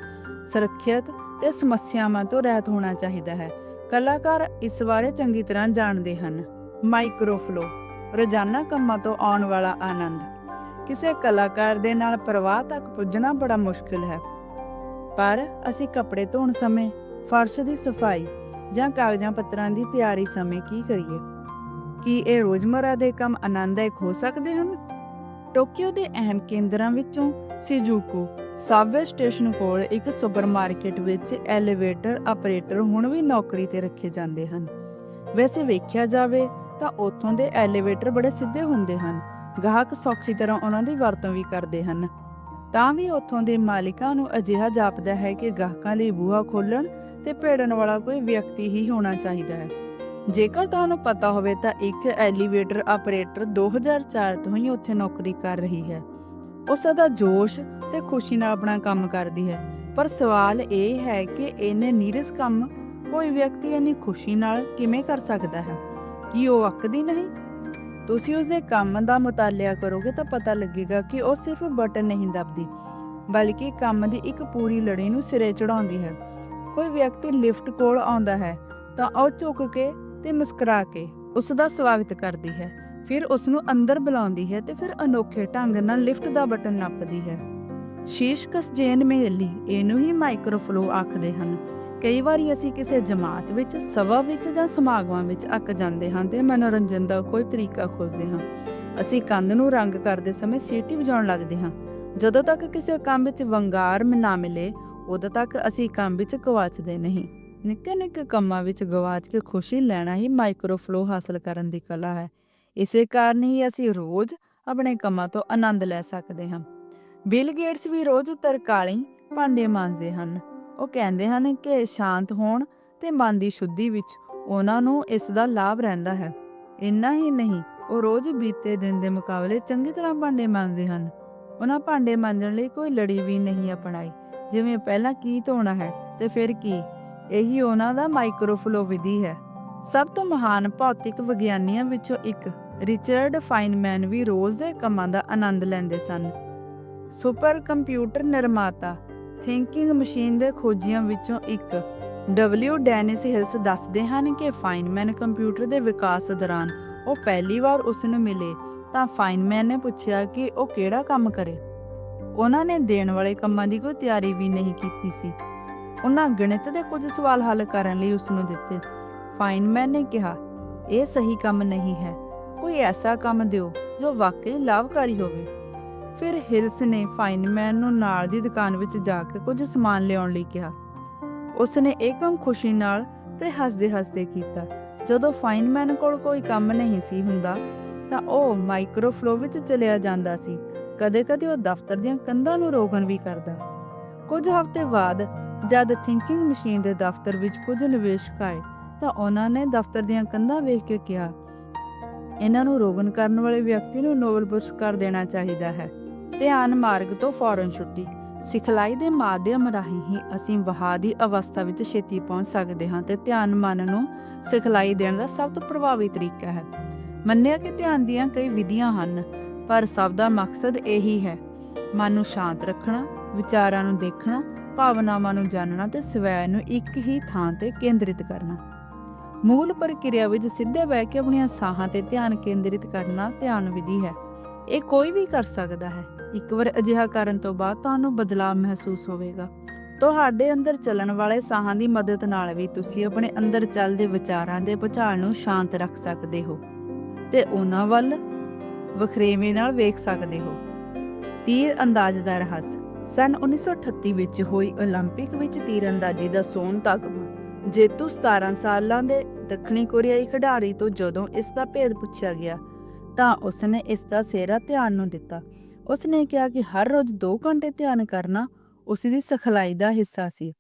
ਸੁਰੱਖਿਅਤ ਤੇ ਸਮੱਸਿਆਵਾਂ ਤੋਂ ਰਹਿਤ ਹੋਣਾ ਚਾਹੀਦਾ ਹੈ। ਕਲਾਕਾਰ ਇਸ ਬਾਰੇ ਚੰਗੀ ਤਰ੍ਹਾਂ ਜਾਣਦੇ ਹਨ। ਮਾਈਕਰੋਫਲੋ, ਰੋਜ਼ਾਨਾ ਕੰਮਾਂ ਤੋਂ ਆਉਣ ਵਾਲਾ ਆਨੰਦ। ਕਿਸੇ ਕਲਾਕਾਰ ਦੇ ਨਾਲ ਪ੍ਰਵਾਹ ਤੱਕ ਪੁੱਜਣਾ ਬੜਾ ਮੁਸ਼ਕਿਲ ਹੈ। ਪਰ ਅਸੀਂ ਕੱਪੜੇ ਧੋਣ ਸਮੇਂ, ਫਰਸ਼ ਦੀ ਸਫ਼ਾਈ ਜਾਂ ਕਾਗਜ਼ਾਂ ਪੱਤਰਾਂ ਦੀ ਤਿਆਰੀ ਸਮੇਂ ਕੀ ਕਰੀਏ? ਕੀ ਇਹ ਰੋਜ਼ਮਰਾ ਦੇ ਕੰਮ ਆਨੰਦਦਾਇਕ ਹੋ ਸਕਦੇ ਹਨ? ਟੋਕੀਓ ਦੇ ਅਹਿਮ ਕੇਂਦਰਾਂ ਵਿੱਚੋਂ ਸਿਜੂਕੂ ਸਾਬਵੇ ਸਟੇਸ਼ਨ ਕੋਲ ਇੱਕ ਸੁਪਰਮਾਰਕਟ ਵਿੱਚ ਐਲੀਵੇਟਰ ਆਪਰੇਟਰ ਹੁਣ ਵੀ ਨੌਕਰੀ ਤੇ ਰੱਖੇ ਜਾਂਦੇ ਹਨ। ਵੈਸੇ ਵੇਖਿਆ ਜਾਵੇ ਤਾਂ ਉੱਥੋਂ ਦੇ ਐਲੀਵੇਟਰ ਬੜੇ ਸਿੱਧੇ ਹੁੰਦੇ ਹਨ, ਗਾਹਕ ਸੌਖੀ ਤਰ੍ਹਾਂ ਉਹਨਾਂ ਦੀ ਵਰਤੋਂ ਵੀ ਕਰਦੇ ਹਨ। ਤਾਂ ਵੀ ਉੱਥੋਂ ਦੇ ਮਾਲਿਕਾਂ ਨੂੰ ਅਜਿਹਾ ਜਾਪਦਾ ਹੈ ਕਿ ਗਾਹਕਾਂ ਲਈ ਬੂਹਾ ਖੋਲਣ ਤੇ ਭੇੜਨ ਵਾਲਾ ਕੋਈ ਵਿਅਕਤੀ ਹੀ ਹੋਣਾ ਚਾਹੀਦਾ ਹੈ। ਜੇਕਰ ਤੁਹਾਨੂੰ ਪਤਾ ਹੋਵੇ ਤਾਂ ਇੱਕ ਐਲੀਵੇਟਰ ਆਪਰੇਟਰ 2004 ਤੋਂ ਹੀ ਉੱਥੇ ਨੌਕਰੀ ਕਰ ਰਹੀ ਹੈ। ਉਸ ਦਾ ਜੋਸ਼ ਤੇ ਖੁਸ਼ੀ ਨਾਲ ਆਪਣਾ ਕੰਮ ਕਰਦੀ ਹੈ। ਪਰ ਸਵਾਲ ਇਹ ਹੈ ਕਿ ਇਹਨੇ ਨੀਰਸ ਕੰਮ ਕੋਈ ਵਿਅਕਤੀ ਇੰਨੀ ਖੁਸ਼ੀ ਨਾਲ ਕਿਵੇਂ ਕਰ ਸਕਦਾ ਹੈ? ਕੀ ਉਹ ਅੱਕਦੀ ਨਹੀਂ? ਤੁਸੀਂ ਉਸ ਦੇ ਕੰਮ ਦਾ ਮੁਤਾਲਿਆ ਕਰੋਗੇ ਤਾਂ ਪਤਾ ਲੱਗੇਗਾ ਕਿ ਉਹ ਸਿਰਫ ਬਟਨ ਨਹੀਂ ਦਬਦੀ, ਬਲਕਿ ਕੰਮ ਦੀ ਇੱਕ ਪੂਰੀ ਲੜੀ ਨੂੰ ਸਿਰੇ ਚੜਾਉਂਦੀ ਹੈ। ਕੋਈ ਵਿਅਕਤੀ ਲਿਫਟ ਕੋਲ ਆਉਂਦਾ ਹੈ ਤਾਂ ਉਹ ਝੁਕ ਕੇ ਤੇ ਮੁਸਕਰਾ ਕੇ ਉਸ ਦਾ ਸਵਾਗਤ ਕਰਦੀ ਹੈ। ਫਿਰ ਉਸ ਨੂੰ ਅੰਦਰ ਬੁਲਾਉਂਦੀ ਹੈ ਤੇ ਫਿਰ ਅਨੋਖੇ ਢੰਗ ਨਾਲ ਲਿਫਟ ਦਾ ਬਟਨ ਨੱਪਦੀ ਹੈ। ਸ਼ੀਸ਼ਕਸ ਜੈਨ ਮੇਲੀ, ਇਹਨੂੰ ਹੀ ਮਾਈਕਰੋਫਲੋ ਆਖਦੇ ਹਨ। ਕਈ ਵਾਰੀ ਅਸੀਂ ਕਿਸੇ ਜਮਾਤ ਵਿੱਚ, ਸਭਾ ਵਿੱਚ ਜਾਂ ਸਮਾਗਮਾਂ ਵਿੱਚ ਅੱਕ ਜਾਂਦੇ ਹਾਂ ਤੇ ਮਨੋਰੰਜਨ ਦਾ ਕੋਈ ਤਰੀਕਾ ਖੋਜਦੇ ਹਾਂ। ਅਸੀਂ ਕੰਧ ਨੂੰ ਰੰਗ ਕਰਦੇ ਸਮੇਂ ਸੀਟੀ ਵਜਾਉਣ ਲੱਗਦੇ ਹਾਂ। ਜਦੋਂ ਤੱਕ ਕਿਸੇ ਕੰਮ ਵਿੱਚ ਵੰਗਾਰ ਨਾ ਮਿਲੇ, ਉਦੋਂ ਤੱਕ ਅਸੀਂ ਕੰਮ ਵਿੱਚ ਗਵਾਚਦੇ ਨਹੀਂ। ਨਿੱਕੇ ਨਿੱਕੇ ਕੰਮਾਂ ਵਿੱਚ ਗਵਾਚ ਕੇ ਖੁਸ਼ੀ ਲੈਣਾ ਹੀ ਮਾਈਕਰੋਫਲੋ ਹਾਸਲ ਕਰਨ ਦੀ ਕਲਾ ਹੈ। ਇਸੇ ਕਾਰਨ ਹੀ ਅਸੀਂ ਰੋਜ਼ ਆਪਣੇ ਕੰਮਾਂ ਤੋਂ ਆਨੰਦ ਲੈ ਸਕਦੇ ਹਾਂ। ਬਿਲ ਗੇਟਸ ਵੀ ਰੋਜ਼ ਤਰਕਾਲੀ ਭਾਂਡੇ ਮਾਂਜਦੇ ਹਨ। ਉਹ ਕਹਿੰਦੇ ਹਨ ਕਿ ਸ਼ਾਂਤ ਹੋਣ ਤੇ ਮਨ ਦੀ ਸ਼ੁੱਧੀ ਵਿੱਚ ਉਹਨਾਂ ਨੂੰ ਇਸ ਦਾ ਲਾਭ ਰਹਿੰਦਾ ਹੈ। ਇੰਨਾ ਹੀ ਨਹੀਂ, ਉਹ ਰੋਜ਼ ਬੀਤੇ ਦਿਨ ਦੇ ਮੁਕਾਬਲੇ ਚੰਗੀ ਤਰ੍ਹਾਂ ਭਾਂਡੇ ਮਾਂਜਦੇ ਹਨ। ਉਹਨਾਂ ਭਾਂਡੇ ਮਾਂਜਣ ਲਈ ਕੋਈ ਲੜੀ ਵੀ ਨਹੀਂ ਅਪਣਾਈ। ਜਿਵੇਂ ਪਹਿਲਾਂ ਕੀ ਧੋਣਾ ਹੈ ਤੇ ਫਿਰ ਕੀ? ਇਹੀ ਉਹਨਾਂ ਦਾ ਮਾਈਕਰੋਫਲੋ ਵਿਧੀ ਹੈ। ਸਭ ਤੋਂ ਮਹਾਨ ਭੌਤਿਕ ਵਿਗਿਆਨੀਆਂ ਵਿੱਚੋਂ ਇੱਕ ਰਿਚਰਡ ਫਾਈਨਮੈਨ ਵੀ ਰੋਜ਼ ਦੇ ਕੰਮਾਂ ਦਾ ਆਨੰਦ ਲੈਂਦੇ ਸਨ। ਸੁਪਰ ਕੰਪਿਊਟਰ ਨਿਰਮਾਤਾ, ਥਿੰਕਿੰਗ ਮਸ਼ੀਨ ਦੇ ਖੋਜੀਆਂ ਵਿੱਚੋਂ ਇੱਕ। ਡਬਲਿਊ ਡੈਨਿਸ ਹਿਲਸ ਦੱਸਦੇ ਹਨ ਕਿ ਫਾਈਨਮੈਨ ਕੰਪਿਊਟਰ ਦੇ ਵਿਕਾਸ ਦੌਰਾਨ ਉਹ ਪਹਿਲੀ ਵਾਰ ਉਸ ਨੂੰ ਮਿਲੇ ਤਾਂ ਫਾਈਨਮੈਨ ਨੇ ਪੁੱਛਿਆ ਕਿ ਉਹ ਕਿਹੜਾ ਕੰਮ ਕਰੇ। ਉਹਨਾਂ ਨੇ ਦੇਣ ਵਾਲੇ ਕੰਮਾਂ ਦੀ ਕੋਈ ਤਿਆਰੀ ਵੀ ਨਹੀਂ ਕੀਤੀ ਸੀ। ਉਹਨਾਂ ਗਣਿਤ ਦੇ ਕੁਝ ਸਵਾਲ ਹੱਲ ਕਰਨ ਲਈ ਉਸ ਨੂੰ ਦਿੱਤੇ। ਫਾਈਨਮੈਨ ਨੇ ਕਿਹਾ, ਇਹ ਸਹੀ ਕੰਮ ਨਹੀਂ ਹੈ। ਕੋਈ ਐਸਾ ਕੰਮ ਦਿਓ ਜੋ ਵਾਕਈ ਲਾਭਕਾਰੀ ਹੋਵੇ। ਫਿਰ ਹਿਲਸ ਨੇ ਫਾਈਨਮੈਨ ਨੂੰ ਨਾਲ ਦੀ ਦੁਕਾਨ ਵਿੱਚ ਜਾ ਕੇ ਕੁਝ ਸਮਾਨ ਲਿਆਉਣ ਲਈ ਕਿਹਾ। ਉਸ ਨੇ ਇਹ ਕੰਮ ਖੁਸ਼ੀ ਨਾਲ ਤੇ ਹੱਸਦੇ-ਹੱਸਦੇ ਕੀਤਾ। ਜਦੋਂ ਫਾਈਨਮੈਨ ਕੋਲ ਕੋਈ ਕੰਮ ਨਹੀਂ ਸੀ ਹੁੰਦਾ, ਤਾਂ ਉਹ ਮਾਈਕਰੋਫਲੋ ਵਿੱਚ ਚਲਿਆ ਜਾਂਦਾ ਸੀ। ਕਦੇ-ਕਦੇ ਉਹ ਦਫ਼ਤਰ ਦੀਆਂ ਕੰਧਾਂ ਨੂੰ ਰੋਗਨ ਵੀ ਕਰਦਾ। ਕੁਝ ਹਫ਼ਤੇ ਬਾਅਦ, ਜਦ ਥਿੰਕਿੰਗ ਮਸ਼ੀਨ ਦੇ ਦਫ਼ਤਰ ਵਿੱਚ ਕੁਝ ਨਿਵੇਸ਼ਕ ਆਏ, ਤਾਂ ਉਹਨਾਂ ਨੇ ਦਫ਼ਤਰ ਦੀਆਂ ਕੰਧਾਂ ਵੇਖ ਕੇ ਕਿਹਾ, ਇਹਨਾਂ ਨੂੰ ਰੋਗਨ ਕਰਨ ਵਾਲੇ ਵਿਅਕਤੀ ਨੂੰ ਨੋਬਲ ਪੁਰਸਕਾਰ ਦੇਣਾ ਚਾਹੀਦਾ ਹੈ। ਧਿਆਨ ਮਾਰਗ ਤੋਂ ਫੌਰਨ ਛੁੱਟੀ। ਸਿਖਲਾਈ ਦੇ ਮਾਧਿਅਮ ਰਾਹੀਂ ਹੀ ਅਸੀਂ ਵਹਾ ਦੀ ਅਵਸਥਾ ਵਿੱਚ ਛੇਤੀ ਪਹੁੰਚ ਸਕਦੇ ਹਾਂ ਤੇ ਧਿਆਨ ਮਨ ਨੂੰ ਸਿਖਲਾਈ ਦੇਣ ਦਾ ਸਭ ਤੋਂ ਪ੍ਰਭਾਵੀ ਤਰੀਕਾ ਹੈ। ਮੰਨਿਆ ਕਿ ਧਿਆਨ ਦੀਆਂ ਕਈ ਵਿਧੀਆਂ ਹਨ, ਪਰ ਸਭ ਦਾ ਮਕਸਦ ਇਹੀ ਹੈ। ਮਨ ਨੂੰ ਸ਼ਾਂਤ ਰੱਖਣਾ, ਵਿਚਾਰਾਂ ਨੂੰ ਦੇਖਣਾ, ਭਾਵਨਾਵਾਂ ਨੂੰ ਜਾਣਨਾ ਤੇ ਸਵੈ ਨੂੰ ਇੱਕ ਹੀ ਥਾਂ ਤੇ ਕੇਂਦਰਿਤ ਕਰਨਾ। ਮੂਲ ਪ੍ਰਕਿਰਿਆ ਵਿੱਚ ਸਿੱਧੇ ਬਹਿ ਕੇ ਆਪਣੀਆਂ ਸਾਹਾਂ ਤੇ ਧਿਆਨ ਕੇਂਦਰਿਤ ਕਰਨਾ ਧਿਆਨ ਵਿਧੀ ਹੈ। ਇਹ ਕੋਈ ਵੀ ਕਰ ਸਕਦਾ ਹੈ। ਇੱਕ ਵਾਰ ਅਜਿਹਾ ਕਰਨ ਤੋਂ ਬਾਅਦ ਤੁਹਾਨੂੰ ਬਦਲਾਅ ਮਹਿਸੂਸ ਹੋਵੇਗਾ ਤੁਹਾਡੇ ਅੰਦਰ ਚੱਲਣ ਵਾਲੇ ਸਾਹਾਂ ਦੀ ਮਦਦ ਨਾਲ ਵੀ ਤੁਸੀਂ ਆਪਣੇ ਅੰਦਰ ਚੱਲਦੇ ਵਿਚਾਰਾਂ ਦੇ ਭੁਚਾਲ ਨੂੰ ਸ਼ਾਂਤ ਰੱਖ ਸਕਦੇ ਹੋ ਤੇ ਉਹਨਾਂ ਵੱਲ ਵਖਰੇਵੇਂ ਨਾਲ ਵੇਖ ਸਕਦੇ ਹੋ ਤੀਰ ਅੰਦਾਜ਼ ਦਾ ਰਹੱਸ ਸਨ 1938 ਵਿੱਚ ਹੋਈ 올림픽 ਵਿੱਚ ਤੀਰਅੰਦਾਜ਼ੀ ਦਾ ਸੋਨ ਤਗਮਾ ਜੇਤੂ 17 ਸਾਲਾਂ ਦੇ ਦੱਖਣੀ ਕੋਰੀਆਈ ਖਿਡਾਰੀ ਤੋਂ ਜਦੋਂ ਇਸ ਦਾ ਭੇਦ ਪੁੱਛਿਆ ਗਿਆ ਤਾਂ ਉਸਨੇ ਇਸ ਦਾ ਸਿਹਰਾ ਧਿਆਨ ਨੂੰ ਦਿੱਤਾ ਉਸਨੇ ਕਿਹਾ ਕਿ ਹਰ ਰੋਜ਼ 2 ਘੰਟੇ ਧਿਆਨ ਕਰਨਾ ਉਸ ਦੀ ਸਿਖਲਾਈ ਦਾ ਹਿੱਸਾ ਸੀ।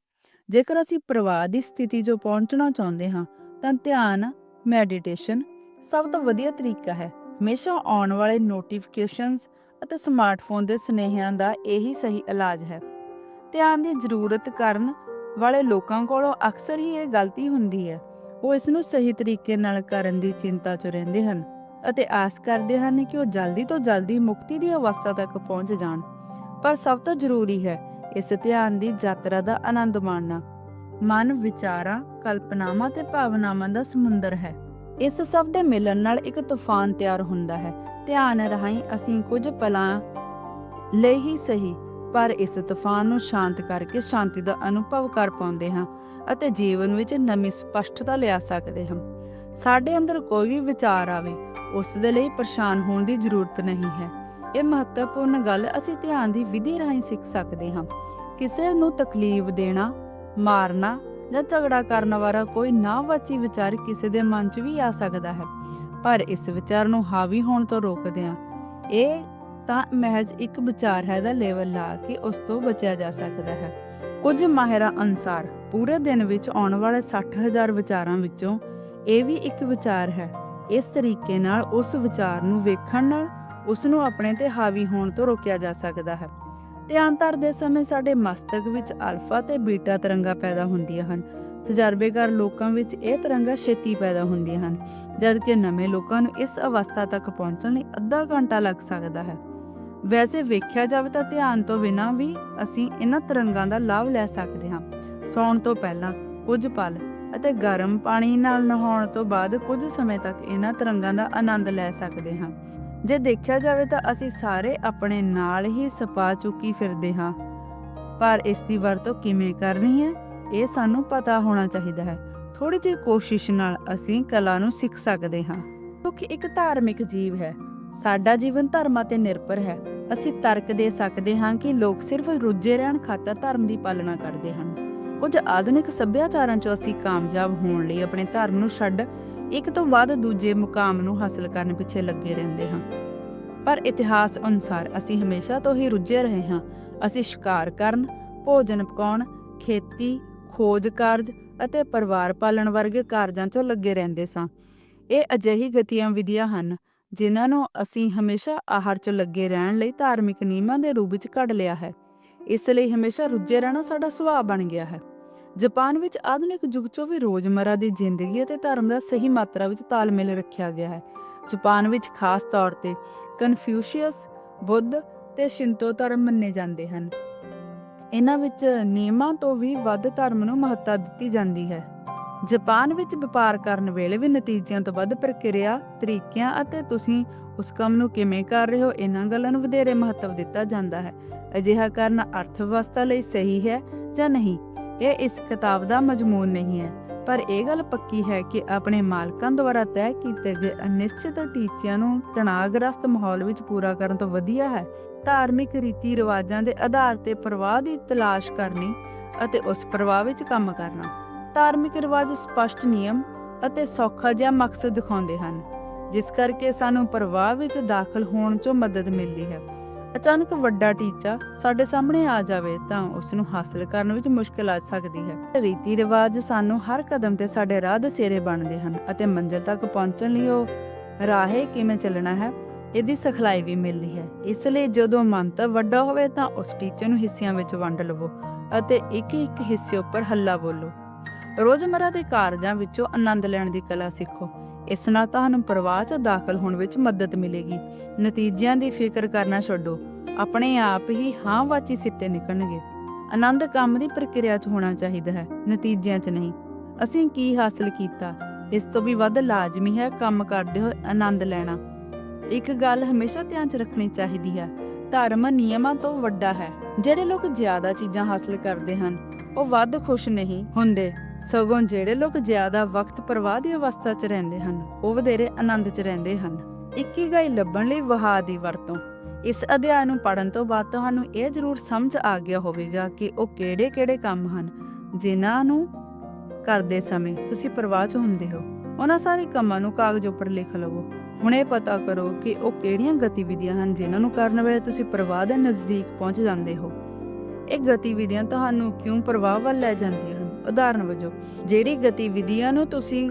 ਜੇਕਰ ਅਸੀਂ ਪ੍ਰਵਾਹ ਦੀ ਸਥਿਤੀ 'ਚੋਂ ਪਹੁੰਚਣਾ ਚਾਹੁੰਦੇ ਹਾਂ, ਤਾਂ ਧਿਆਨ, ਮੈਡੀਟੇਸ਼ਨ ਸਭ ਤੋਂ ਵਧੀਆ ਤਰੀਕਾ ਹੈ। ਹਮੇਸ਼ਾ ਆਉਣ ਵਾਲੇ ਨੋਟੀਫਿਕੇਸ਼ਨਸ ਅਤੇ ਸਮਾਰਟਫੋਨ ਦੇ ਸੁਨੇਹਿਆਂ ਦਾ ਇਹੀ ਸਹੀ ਇਲਾਜ ਹੈ। ਧਿਆਨ ਦੀ ਜ਼ਰੂਰਤ ਕਰਨ ਵਾਲੇ ਲੋਕਾਂ ਕੋਲੋਂ ਅਕਸਰ ਹੀ ਇਹ ਗਲਤੀ ਹੁੰਦੀ ਹੈ। ਉਹ ਇਸ ਨੂੰ ਸਹੀ ਤਰੀਕੇ ਨਾਲ ਕਰਨ ਦੀ ਚਿੰਤਾ 'ਚ ਰਹਿੰਦੇ ਹਨ। ਅਤੇ ਆਸ ਕਰਦੇ ਹਨ ਕਿ ਉਹ ਜਲਦੀ ਤੋਂ ਜਲਦੀ ਮੁਕਤੀ ਦੀ ਅਵਸਥਾ ਤੱਕ ਪਹੁੰਚ ਜਾਣ। ਪਰ ਸਭ ਤੋਂ ਜ਼ਰੂਰੀ ਹੈ ਇਸ ਧਿਆਨ ਦੀ ਯਾਤਰਾ ਦਾ ਆਨੰਦ ਮਾਣਨਾ। ਮਨ, ਵਿਚਾਰਾਂ, ਕਲਪਨਾਵਾਂ ਤੇ ਭਾਵਨਾਵਾਂ ਦਾ ਸਮੁੰਦਰ ਹੈ। ਇਸ ਸਭ ਦੇ ਮਿਲਣ ਨਾਲ ਇੱਕ ਤੂਫਾਨ ਤਿਆਰ ਹੁੰਦਾ ਹੈ। ਧਿਆਨ ਰਾਹੀਂ ਅਸੀਂ ਕੁਝ ਪਲਾਂ ਲਈ ਹੀ ਸਹੀ, ਪਰ ਇਸ ਤੂਫਾਨ ਨੂੰ ਸ਼ਾਂਤ ਕਰਕੇ ਸ਼ਾਂਤੀ ਦਾ ਅਨੁਭਵ ਕਰ ਪਾਉਂਦੇ ਹਾਂ ਅਤੇ ਜੀਵਨ ਵਿੱਚ ਨਵੀਂ ਸਪਸ਼ਟਤਾ ਲਿਆ ਸਕਦੇ ਹਾਂ। ਸਾਡੇ ਅੰਦਰ ਕੋਈ ਵੀ ਵਿਚਾਰ ਆਵੇ, ਉਸ ਦੇ ਲਈ ਪਰੇਸ਼ਾਨ ਹੋਣ ਦੀ ਜ਼ਰੂਰਤ ਨਹੀਂ ਹੈ। ਇਹ ਮਹੱਤਵਪੂਰਨ ਗੱਲ ਅਸੀਂ ਧਿਆਨ ਦੀ ਵਿਧੀ ਰਾਹੀਂ ਸਿੱਖ ਸਕਦੇ ਹਾਂ। ਕਿਸੇ ਨੂੰ ਤਕਲੀਫ ਦੇਣਾ, ਮਾਰਨਾ ਜਾਂ ਝਗੜਾ ਕਰਨ ਵਾਲਾ ਕੋਈ ਨਾਵਾਚੀ ਵਿਚਾਰ ਕਿਸੇ ਦੇ ਮਨ 'ਚ ਵੀ ਆ ਸਕਦਾ ਹੈ। ਪਰ ਇਸ ਵਿਚਾਰ ਨੂੰ ਹਾਵੀ ਹੋਣ ਤੋਂ ਰੋਕਦੇ ਹਾਂ। ਇਹ ਤਾਂ ਮਹਿਜ ਇੱਕ ਵਿਚਾਰ ਹੈ ਦਾ ਲੈਵਲ ਲਾ ਕੇ ਉਸ ਤੋਂ ਬਚਿਆ ਜਾ ਸਕਦਾ ਹੈ। ਕੁਝ ਮਾਹਿਰਾਂ ਅਨੁਸਾਰ ਪੂਰੇ ਦਿਨ ਵਿੱਚ ਆਉਣ ਵਾਲੇ 60000 ਵਿਚਾਰਾਂ ਵਿੱਚੋਂ ਇਹ ਵੀ ਇੱਕ ਵਿਚਾਰ ਹੈ। ਇਸ ਤਰੀਕੇ ਨਾਲ ਉਸ ਵਿਚਾਰ ਨੂੰ ਵੇਖਣ ਨਾਲ ਉਸ ਨੂੰ ਆਪਣੇ ਤੇ ਹਾਵੀ ਹੋਣ ਤੋਂ ਰੋਕਿਆ ਜਾ ਸਕਦਾ ਹੈ। ਧਿਆਨ ਧਰਦੇ ਸਮੇਂ ਸਾਡੇ ਮਸਤਕ ਵਿੱਚ ਅਲਫਾ ਤੇ ਬੀਟਾ ਤਰੰਗਾਂ ਪੈਦਾ ਹੁੰਦੀਆਂ ਹਨ। ਤਜਰਬੇਕਾਰ ਲੋਕਾਂ ਵਿੱਚ ਇਹ ਤਰੰਗਾਂ ਛੇਤੀ ਪੈਦਾ ਹੁੰਦੀਆਂ ਹਨ, ਜਦਕਿ ਨਵੇਂ ਲੋਕਾਂ ਨੂੰ ਇਸ ਅਵਸਥਾ ਤੱਕ ਪਹੁੰਚਣ ਲਈ ਅੱਧਾ ਘੰਟਾ ਲੱਗ ਸਕਦਾ ਹੈ। ਵੈਸੇ ਵੇਖਿਆ ਜਾਵੇ ਤਾਂ ਧਿਆਨ ਤੋਂ ਬਿਨਾਂ ਵੀ ਅਸੀਂ ਇਹਨਾਂ ਤਰੰਗਾਂ ਦਾ ਲਾਭ ਲੈ ਸਕਦੇ ਹਾਂ। ਸੌਣ ਤੋਂ ਪਹਿਲਾਂ ਕੁਝ ਪਲ ਅਤੇ ਗਰਮ ਪਾਣੀ ਨਾਲ ਨਹਾਉਣ ਤੋਂ ਬਾਅਦ ਕੁਝ ਸਮੇਂ ਤੱਕ ਇਹਨਾਂ ਤਰੰਗਾਂ ਦਾ ਆਨੰਦ ਲੈ ਸਕਦੇ ਹਾਂ। ਜੇ ਦੇਖਿਆ ਜਾਵੇ ਤਾਂ ਅਸੀਂ ਸਾਰੇ ਆਪਣੇ ਨਾਲ ਹੀ ਸਪਾ ਚੁੱਕੀ ਫਿਰਦੇ ਹਾਂ। ਪਰ ਇਸ ਦੀ ਵਰਤੋਂ ਕਿਵੇਂ ਕਰਨੀ ਹੈ, ਇਹ ਸਾਨੂੰ ਪਤਾ ਹੋਣਾ ਚਾਹੀਦਾ ਹੈ। ਥੋੜੀ ਜਿਹੀ ਕੋਸ਼ਿਸ਼ ਨਾਲ ਅਸੀਂ ਕਲਾ ਨੂੰ ਸਿੱਖ ਸਕਦੇ ਹਾਂ। ਕਿਉਂਕਿ ਇੱਕ ਧਾਰਮਿਕ ਜੀਵ ਹੈ। ਸਾਡਾ ਜੀਵਨ ਧਰਮਾਂ ਤੇ ਨਿਰਭਰ ਹੈ। ਅਸੀਂ ਤਰਕ ਦੇ ਸਕਦੇ ਹਾਂ ਕਿ ਲੋਕ ਸਿਰਫ ਰੁੱਝੇ ਰਹਿਣ ਖਾਤਰ ਧਰਮ ਦੀ ਪਾਲਣਾ ਕਰਦੇ ਹਨ। ਕੁਝ ਆਧੁਨਿਕ ਸੱਭਿਆਚਾਰਾਂ 'ਚ ਅਸੀਂ ਕਾਮਯਾਬ ਹੋਣ ਲਈ ਆਪਣੇ ਧਰਮ ਨੂੰ ਛੱਡ ਇੱਕ ਤੋਂ ਬਾਅਦ ਦੂਜੇ ਮੁਕਾਮ ਨੂੰ ਹਾਸਲ ਕਰਨ ਪਿੱਛੇ ਲੱਗੇ ਰਹਿੰਦੇ ਹਾਂ। ਪਰ ਇਤਿਹਾਸ ਅਨੁਸਾਰ ਅਸੀਂ ਹਮੇਸ਼ਾ ਤੋਂ ਹੀ ਰੁੱਝੇ ਰਹੇ ਹਾਂ। ਅਸੀਂ ਸ਼ਿਕਾਰ ਕਰਨ, ਭੋਜਨ ਪਕਾਉਣ, ਖੇਤੀ, ਖੋਜ ਕਾਰਜ ਅਤੇ ਪਰਿਵਾਰ ਪਾਲਣ ਵਰਗੇ ਕਾਰਜਾਂ 'ਚੋਂ ਲੱਗੇ ਰਹਿੰਦੇ ਸਾਂ। ਇਹ ਅਜਿਹੀ ਗਤੀਆਂ ਵਿਧੀਆਂ ਹਨ ਜਿਨ੍ਹਾਂ ਨੂੰ ਅਸੀਂ ਹਮੇਸ਼ਾ ਆਹਾਰ 'ਚ ਲੱਗੇ ਰਹਿਣ ਲਈ ਧਾਰਮਿਕ ਨਿਯਮਾਂ ਦੇ ਰੂਪ ਵਿੱਚ ਘੜ ਲਿਆ ਹੈ। ਇਸ ਲਈ ਹਮੇਸ਼ਾ ਰੁੱਝੇ ਰਹਿਣਾ ਸਾਡਾ ਸੁਭਾਅ ਬਣ ਗਿਆ ਹੈ। ਜਾਪਾਨ ਵਿੱਚ ਆਧੁਨਿਕ ਯੁੱਗ 'ਚੋਂ ਵੀ ਰੋਜ਼ਮਰਰਾ ਦੀ ਜ਼ਿੰਦਗੀ ਅਤੇ ਧਰਮ ਦਾ ਸਹੀ ਮਾਤਰਾ ਵਿੱਚ ਤਾਲਮੇਲ ਰੱਖਿਆ ਗਿਆ ਹੈ। ਜਾਪਾਨ ਵਿੱਚ ਖਾਸ ਤੌਰ ਤੇ ਕਨਫਿਊਸ਼ੀਅਸ, ਬੁੱਧ ਤੇ ਸ਼ਿੰਤੋ ਧਰਮ ਮੰਨੇ ਜਾਂਦੇ ਹਨ। ਇਹਨਾਂ ਵਿੱਚ ਨਿਯਮਾਂ ਤੋਂ ਵੀ ਵੱਧ ਧਰਮ ਨੂੰ ਮਹੱਤਤਾ ਦਿੱਤੀ ਜਾਂਦੀ ਹੈ। ਜਾਪਾਨ ਵਿੱਚ ਵਪਾਰ ਕਰਨ ਵੇਲੇ ਵੀ ਨਤੀਜਿਆਂ ਤੋਂ ਵੱਧ ਪ੍ਰਕਿਰਿਆ, ਤਰੀਕਿਆਂ ਅਤੇ ਤੁਸੀਂ ਉਸ ਕੰਮ ਨੂੰ ਕਿਵੇਂ ਕਰ ਰਹੇ ਹੋ, ਇਹਨਾਂ ਗੱਲਾਂ ਨੂੰ ਵਧੇਰੇ ਮਹੱਤਵ ਦਿੱਤਾ ਜਾਂਦਾ ਹੈ। ਅਜਿਹਾ ਕਰਨਾ ਅਰਥ ਵਿਵਸਥਾ ਲਈ ਸਹੀ ਹੈ ਜਾਂ ਨਹੀਂ? ਇਹ ਇਸ ਕਿਤਾਬ ਦਾ ਮਜ਼ਮੂਨ ਨਹੀਂ ਹੈ, ਪਰ ਇਹ ਗੱਲ ਪੱਕੀ ਹੈ ਕਿ ਆਪਣੇ ਮਾਲਕਾਂ ਦੁਆਰਾ ਤੈਅ ਕੀਤੇ ਗਏ ਅਨਿਸ਼ਚਿਤ ਟੀਚਿਆਂ ਨੂੰ ਤਣਾਅਗ੍ਰਸਤ ਮਾਹੌਲ ਵਿੱਚ ਪੂਰਾ ਕਰਨ ਤੋਂ ਵਧੀਆ ਹੈ। ਧਾਰਮਿਕ ਰੀਤੀ ਰਿਵਾਜਾਂ ਦੇ ਆਧਾਰ ਤੇ ਪ੍ਰਵਾਹ ਦੀ ਤਲਾਸ਼ ਕਰਨੀ ਅਤੇ ਉਸ ਪ੍ਰਵਾਹ ਵਿੱਚ ਕੰਮ ਕਰਨਾ। ਧਾਰਮਿਕ ਰਿਵਾਜ ਸਪਸ਼ਟ ਨਿਯਮ ਅਤੇ ਸੌਖਾ ਜਿਹਾ ਮਕਸਦ ਦਿਖਾਉਂਦੇ ਹਨ। ਜਿਸ ਕਰਕੇ ਸਾਨੂੰ ਪ੍ਰਵਾਹ ਵਿੱਚ ਦਾਖਲ ਹੋਣ 'ਚੋਂ ਮਦਦ ਮਿਲਦੀ ਹੈ। ਅਚਾਨਕ ਵੱਡਾ ਟੀਚਾ ਸਾਡੇ ਸਾਹਮਣੇ ਆ ਜਾਵੇ ਤਾਂ ਉਸ ਨੂੰ ਹਾਸਲ ਕਰਨ ਵਿੱਚ ਮੁਸ਼ਕਲ ਆ ਸਕਦੀ ਹੈ। ਰੀਤੀ ਰਿਵਾਜ ਸਾਨੂੰ ਹਰ ਕਦਮ ਤੇ ਸਾਡੇ ਰਾਹ ਦਸੇਰੇ ਬਣਦੇ ਹਨ ਅਤੇ ਮੰਜ਼ਿਲ ਤੱਕ ਪਹੁੰਚਣ ਲਈ ਉਹ ਰਾਹੇ ਕਿਵੇਂ ਚੱਲਣਾ ਹੈ, ਇਹਦੀ ਸਿਖਲਾਈ ਵੀ ਮਿਲਦੀ ਹੈ। ਇਸ ਲਈ ਜਦੋਂ ਮੰਤਵ ਵੱਡਾ ਹੋਵੇ ਤਾਂ ਉਸ ਟੀਚੇ ਨੂੰ ਹਿੱਸਿਆਂ ਵਿੱਚ ਵੰਡ ਲਵੋ ਅਤੇ ਇੱਕ ਇੱਕ ਹਿੱਸੇ ਉੱਪਰ ਹੱਲਾ ਬੋਲੋ। ਰੋਜ਼ਮਰਾ ਦੇ ਕਾਰਜਾਂ ਵਿੱਚੋਂ ਆਨੰਦ ਲੈਣ ਦੀ ਕਲਾ ਸਿੱਖੋ। ਇਸ ਨਾਲ ਤੁਹਾਨੂੰ ਪ੍ਰਵਾਹ 'ਚ ਦਾਖਲ ਹੋਣ ਵਿੱਚ ਮਦਦ ਮਿਲੇਗੀ। ਨਤੀਜਿਆਂ ਦੀ ਫਿਕਰ ਕਰਨਾ ਛੱਡੋ। ਆਪਣੇ ਆਪ ਹੀ ਹਾਂ ਵਾਚੀ ਸਿੱਟੇ ਨਿਕਲਣਗੇ। ਆਨੰਦ ਕੰਮ ਦੀ ਪ੍ਰਕਿਰਿਆ 'ਚ ਹੋਣਾ ਚਾਹੀਦਾ ਹੈ, ਨਤੀਜਿਆਂ 'ਚ ਨਹੀਂ। ਅਸੀਂ ਕੀ ਹਾਸਲ ਕੀਤਾ? ਇਸ ਤੋਂ ਵੀ ਵੱਧ ਲਾਜ਼ਮੀ ਹੈ ਕੰਮ ਕਰਦੇ ਹੋਏ ਆਨੰਦ ਲੈਣਾ। ਇੱਕ ਗੱਲ ਹਮੇਸ਼ਾ ਧਿਆਨ 'ਚ ਰੱਖਣੀ ਚਾਹੀਦੀ ਹੈ, ਧਰਮ ਨਿਯਮਾਂ ਤੋਂ ਵੱਡਾ ਹੈ। ਜਿਹੜੇ ਲੋਕ ਜ਼ਿਆਦਾ ਚੀਜ਼ਾਂ ਹਾਸਲ ਕਰਦੇ ਹਨ, ਉਹ ਵੱਧ ਖੁਸ਼ ਨਹੀਂ ਹੁੰਦੇ। ਸਗੋਂ ਜਿਹੜੇ ਲੋਕ ਜ਼ਿਆਦਾ ਵਕਤ ਪ੍ਰਵਾਹ ਦੀ ਅਵਸਥਾ 'ਚ ਰਹਿੰਦੇ ਹਨ, ਉਹ ਵਧੇਰੇ ਆਨੰਦ 'ਚ ਰਹਿੰਦੇ ਹਨ। ਇਕੀਗਾਈ ਲੱਭਣ ਲਈ ਵਹਾ ਦੀ ਵਰਤੋਂ। ਇਸ ਅਧਿਆਇ ਨੂੰ ਪੜਨ ਤੋਂ ਬਾਅਦ ਤੁਹਾਨੂੰ ਇਹ ਜ਼ਰੂਰ ਸਮਝ ਆ ਗਿਆ ਹੋਵੇਗਾ ਕਿ ਉਹ ਕਿਹੜੇ-ਕਿਹੜੇ ਕੰਮ ਹਨ, ਜਿਨ੍ਹਾਂ ਨੂੰ ਕਰਦੇ ਸਮੇਂ ਤੁਸੀਂ ਪ੍ਰਵਾਹ 'ਚ ਹੁੰਦੇ ਹੋ। ਉਹਨਾਂ ਸਾਰੇ ਕੰਮਾਂ ਨੂੰ ਕਾਗਜ਼ ਉੱਪਰ ਲਿਖ ਲਵੋ। ਹੁਣੇ ਪਤਾ ਕਰੋ ਕਿ ਉਹ ਕਿਹੜੀਆਂ ਗਤੀਵਿਧੀਆਂ ਹਨ, ਜਿਨ੍ਹਾਂ ਨੂੰ ਕਰਨ ਵੇਲੇ ਤੁਸੀਂ ਪ੍ਰਵਾਹ ਦੇ ਨਜ਼ਦੀਕ ਪਹੁੰਚ ਜਾਂਦੇ ਹੋ। ਇਹ ਗਤੀਵਿਧੀਆਂ ਤੁਹਾਨੂੰ ਕਿਉਂ ਪ੍ਰਵਾਹ ਵੱਲ ਲੈ ਜਾਂਦੀਆਂ ਹਨ? ਉਦਾਹਰਨ ਵਜੋਂ, ਜਿਹੜੀ ਗਤੀਵਿਧੀਆਂ ਨੂੰ ਤੁਸੀਂ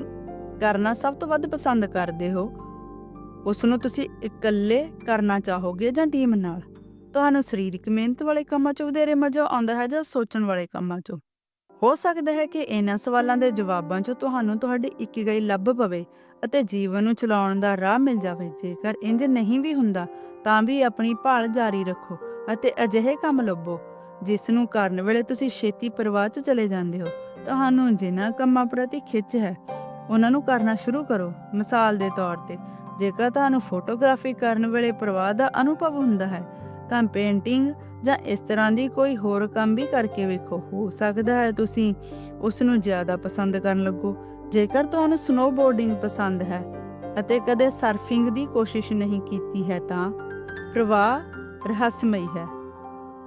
ਕਰਨਾ ਸਭ ਤੋਂ ਵੱਧ ਪਸੰਦ ਕਰਦੇ ਹੋ ਉਸ ਨੂੰ ਤੁਸੀਂ ਇਕੱਲੇ ਕਰਨਾ ਚਾਹੋਗੇ ਜਾਂ ਟੀਮ ਨਾਲ? ਤੁਹਾਨੂੰ ਸਰੀਰਕ ਮਿਹਨਤ ਵਾਲੇ ਕੰਮਾਂ 'ਚ ਵਧੇਰੇ ਮਜ਼ਾ ਆਉਂਦਾ ਹੈ ਜਾਂ ਸੋਚਣ ਵਾਲੇ ਕੰਮਾਂ 'ਚੋਂ? ਹੋ ਸਕਦਾ ਹੈ ਕਿ ਇਹਨਾਂ ਸਵਾਲਾਂ ਦੇ ਜਵਾਬਾਂ 'ਚੋਂ ਤੁਹਾਨੂੰ ਤੁਹਾਡੀ ਇਕੀਗਾਈ ਲੱਭ ਪਵੇ ਅਤੇ ਜੀਵਨ ਨੂੰ ਚਲਾਉਣ ਦਾ ਰਾਹ ਮਿਲ ਜਾਵੇ। ਜੇਕਰ ਇੰਜ ਨਹੀਂ ਵੀ ਹੁੰਦਾ, ਤਾਂ ਵੀ ਆਪਣੀ ਭਾਲ ਜਾਰੀ ਰੱਖੋ ਅਤੇ ਅਜਿਹੇ ਕੰਮ ਲੱਭੋ, ਜਿਸ ਨੂੰ ਕਰਨ ਵੇਲੇ ਤੁਸੀਂ ਛੇਤੀ ਪ੍ਰਵਾਹ 'ਚ ਚਲੇ ਜਾਂਦੇ ਹੋ ਤੁਹਾਨੂੰ ਜਿਨ੍ਹਾਂ ਕੰਮਾਂ ਪ੍ਰਤੀ ਖਿੱਚ ਹੈ, ਉਹਨਾਂ ਨੂੰ ਕਰਨਾ ਸ਼ੁਰੂ ਕਰੋ। ਮਿਸਾਲ ਦੇ ਤੌਰ ਤੇ, ਜੇਕਰ ਤੁਹਾਨੂੰ ਫੋਟੋਗ੍ਰਾਫੀ ਕਰਨ ਵੇਲੇ ਪ੍ਰਵਾਹ ਦਾ ਅਨੁਭਵ ਹੁੰਦਾ ਹੈ, ਤਾਂ ਪੇਂਟਿੰਗ ਜਾਂ ਇਸ ਤਰ੍ਹਾਂ ਦੀ ਕੋਈ ਹੋਰ ਕੰਮ ਵੀ ਕਰਕੇ ਵੇਖੋ। ਹੋ ਸਕਦਾ ਹੈ ਤੁਸੀਂ ਉਸ ਨੂੰ ਜ਼ਿਆਦਾ ਪਸੰਦ ਕਰਨ ਲੱਗੋ, ਜੇਕਰ ਤੁਹਾਨੂੰ ਸਨੋਬੋਰਡਿੰਗ ਪਸੰਦ ਹੈ ਅਤੇ ਕਦੇ ਸਰਫਿੰਗ ਦੀ ਕੋਸ਼ਿਸ਼ ਨਹੀਂ ਕੀਤੀ ਹੈ, ਤਾਂ ਪ੍ਰਵਾਹ ਰਹੱਸਮਈ ਹੈ।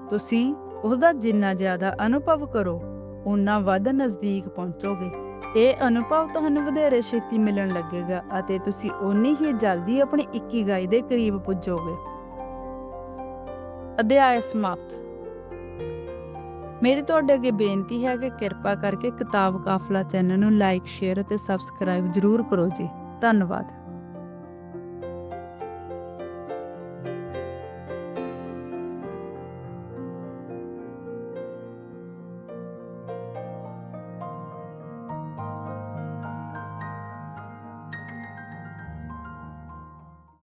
ਤੁਸੀਂ ਉਸ ਦਾ ਜਿੰਨਾ ਜ਼ਿਆਦਾ ਅਨੁਭਵ ਕਰੋ। ਉਨਾ ਵੱਧ ਨਜ਼ਦੀਕ ਪਹੁੰਚੋਗੇ। ਇਹ ਅਨੁਭਵ ਤੁਹਾਨੂੰ ਵਧੇਰੇ ਛੇਤੀ ਮਿਲਣ ਲੱਗੇਗਾ ਅਤੇ ਤੁਸੀਂ ਓਨੀ ਹੀ ਜਲਦੀ ਆਪਣੀ ਇਕੀਗਾਈ ਦੇ ਕਰੀਬ ਪੁੱਜੋਗੇ। ਅਧਿਆਇ ਸਮਾਪਤ। ਮੇਰੀ ਤੁਹਾਡੇ ਅੱਗੇ ਬੇਨਤੀ ਹੈ ਕਿ ਕਿਰਪਾ ਕਰਕੇ ਕਿਤਾਬ ਕਾਫਲਾ ਚੈਨਲ ਨੂੰ ਲਾਈਕ, ਸ਼ੇਅਰ ਅਤੇ ਸਬਸਕ੍ਰਾਈਬ ਜ਼ਰੂਰ ਕਰੋ ਜੀ। ਧੰਨਵਾਦ।